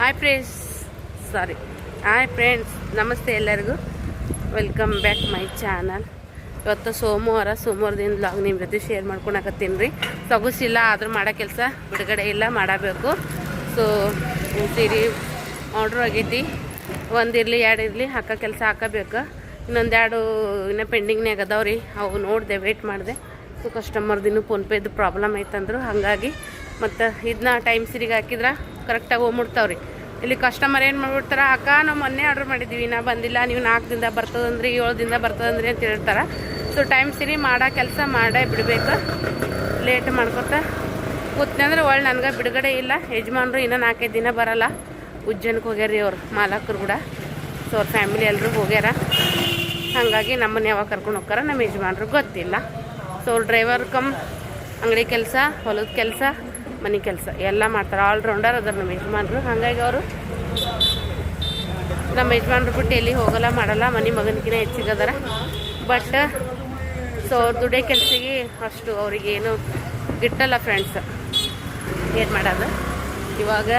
Hi friends sorry hi friends ನಮಸ್ತೆ ಎಲ್ಲರಿಗೂ. Welcome back my channel ಇವತ್ತು ಸೋಮವಾರ, ಸೋಮವಾರದಿಂದ ಬ್ಲಾಗ್ ನಿಮ್ಮ ಜೊತೆ ಶೇರ್ ಮಾಡ್ಕೊಳಕತ್ತೀನಿ ರೀ. ಸೊಗಸಿಲ್ಲ, ಆದರೂ ಮಾಡೋ ಕೆಲಸ ಬಿಡುಗಡೆ ಇಲ್ಲ, ಮಾಡಬೇಕು. ಸೊ ಸೀರೆ ಆರ್ಡ್ರ್ ಆಗೈತಿ? ಒಂದಿರಲಿ ಎರಡು ಇರಲಿ, ಹಾಕೋ ಕೆಲಸ ಹಾಕಬೇಕು. ಇನ್ನೊಂದು ಎರಡು ಇನ್ನೂ ಪೆಂಡಿಂಗ್ನಾಗ ಅದಾವ ರೀ. ಅವು ನೋಡಿದೆ ವೆಯ್ಟ್ ಮಾಡಿದೆ. ಸೊ ಕಸ್ಟಮರ್ದಿನ್ನೂ ಫೋನ್ಪೇದು ಪ್ರಾಬ್ಲಮ್ ಐತಂದ್ರು. ಹಾಗಾಗಿ ಮತ್ತು ಇದನ್ನ ಟೈಮ್ ಸಿರಿಗೆ ಹಾಕಿದ್ರೆ ಕರೆಕ್ಟಾಗಿ ಹೋಗ್ಬಿಡ್ತಾವ್ರಿ. ಇಲ್ಲಿ ಕಸ್ಟಮರ್ ಏನು ಮಾಡ್ಬಿಡ್ತಾರೆ, ಅಕ್ಕ, ನಾವು ಮೊನ್ನೆ ಆರ್ಡ್ರ್ ಮಾಡಿದ್ದೀವಿ ನಾ ಬಂದಿಲ್ಲ, ನೀವು ನಾಲ್ಕು ದಿನ ಬರ್ತದಂದ್ರಿ, ಏಳು ದಿನ ಬರ್ತದಂದ್ರಿ ಅಂತ ಹೇಳ್ತಾರೆ. ಸೊ ಟೈಮ್ ಸಿರಿ ಮಾಡೋ, ಕೆಲಸ ಮಾಡೇ, ಬಿಡಬೇಕು. ಲೇಟ್ ಮಾಡ್ಕೊತ ಕೂತ್ನೆ ಅಂದ್ರೆ ಒಳ್ಳೆ, ನನಗೆ ಬಿಡುಗಡೆ ಇಲ್ಲ. ಯಜಮಾನ್ರು ಇನ್ನೂ ನಾಲ್ಕೈದು ದಿನ ಬರಲ್ಲ. ಉಜ್ಜನಕ್ಕೆ ಹೋಗ್ಯಾರ ಅವ್ರು, ಮಾಲಕರು ಕೂಡ. ಸೊ ಅವ್ರ ಫ್ಯಾಮಿಲಿ ಎಲ್ಲರೂ ಹೋಗ್ಯಾರ. ಹಾಗಾಗಿ ನಮ್ಮನ್ನ ಯಾವಾಗ ಕರ್ಕೊಂಡು ಹೋಗ್ತಾರ ನಮ್ಮ ಯಜಮಾನರು ಗೊತ್ತಿಲ್ಲ. ಸೊ ಅವ್ರು ಡ್ರೈವರ್ ಕಮ್, ಅಂಗಡಿ ಕೆಲಸ, ಹೊಲದ ಕೆಲಸ ಮನೆ ಕೆಲಸ, ಎಲ್ಲ ಮಾಡ್ತಾರೆ. ಆಲ್ರೌಂಡರ್ ಅದರ ನಮ್ಮ ಯಜಮಾನ್ರು. ಹಾಗಾಗಿ ಅವರು ನಮ್ಮ ಯಜಮಾನ್ರು ಬಿಟ್ಟು ಎಲ್ಲಿ ಹೋಗಲ್ಲ, ಮಾಡಲ್ಲ. ಮನೆ ಮಗನಿಗಿನ ಹೆಚ್ಚಿಗದಾರ ಬಟ್ ಸೊ ಅವ್ರ ದುಡೇ ಕೆಲಸಿಗೆ ಅಷ್ಟು ಅವ್ರಿಗೆ ಏನು ಗಿಟ್ಟಲ್ಲ ಫ್ರೆಂಡ್ಸ್ ಏನು ಮಾಡೋದು? ಇವಾಗ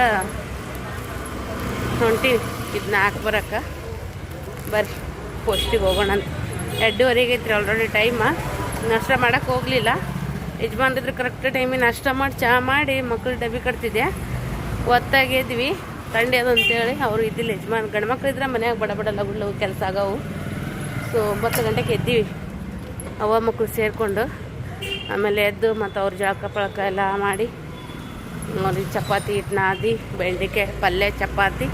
ಹೊಂಟಿ ಇದನ್ನ ಹಾಕಿ ಬರಕ್ಕೆ. ಬರ್ರಿ ಪೋಸ್ಟಿಗೆ ಹೋಗೋಣ ಅಂತ ಐತ್ರಿ ಆಲ್ರೆಡಿ ಟೈಮ ನಷ್ಟ ಮಾಡೋಕ್ಕೆ ಹೋಗಲಿಲ್ಲ. ಯಜಮಾನ್ರಿದ್ರೆ ಕರೆಕ್ಟ್ ಟೈಮಿಗೆ ನಾಷ್ಟ ಮಾಡಿ ಚಹಾ ಮಾಡಿ ಮಕ್ಕಳು ಡಬ್ಬಿ ಕಟ್ತಿದ್ದೆ. ಒತ್ತಾಗಿ ಎದ್ವಿ. ತಂಡೆ ಅದು ಅಂತೇಳಿ, ಅವ್ರು ಇದ್ದಿಲ್ಲ ಯಜಮಾನ್. ಗಂಡ್ಮಕ್ಳು ಇದ್ರೆ ಮನ್ಯಾಗ ಬಡ ಬಡ ಕೆಲಸ ಆಗವು. ಸೊ ಒಂಬತ್ತು ಗಂಟೆಗೆ ಎದ್ದೀವಿ. ಅವ್ವ ಮಕ್ಕಳು ಸೇರಿಕೊಂಡು, ಆಮೇಲೆ ಎದ್ದು ಮತ್ತು ಅವ್ರ ಜಳಕ ಪಳಕ ಎಲ್ಲ ಮಾಡಿ ಅವ್ರಿಗೆ ಚಪಾತಿ ಹಿಟ್ಟು ನಾದಿ ಬೆಂಡೆಕಾಯಿ ಪಲ್ಯ, ಚಪಾತಿ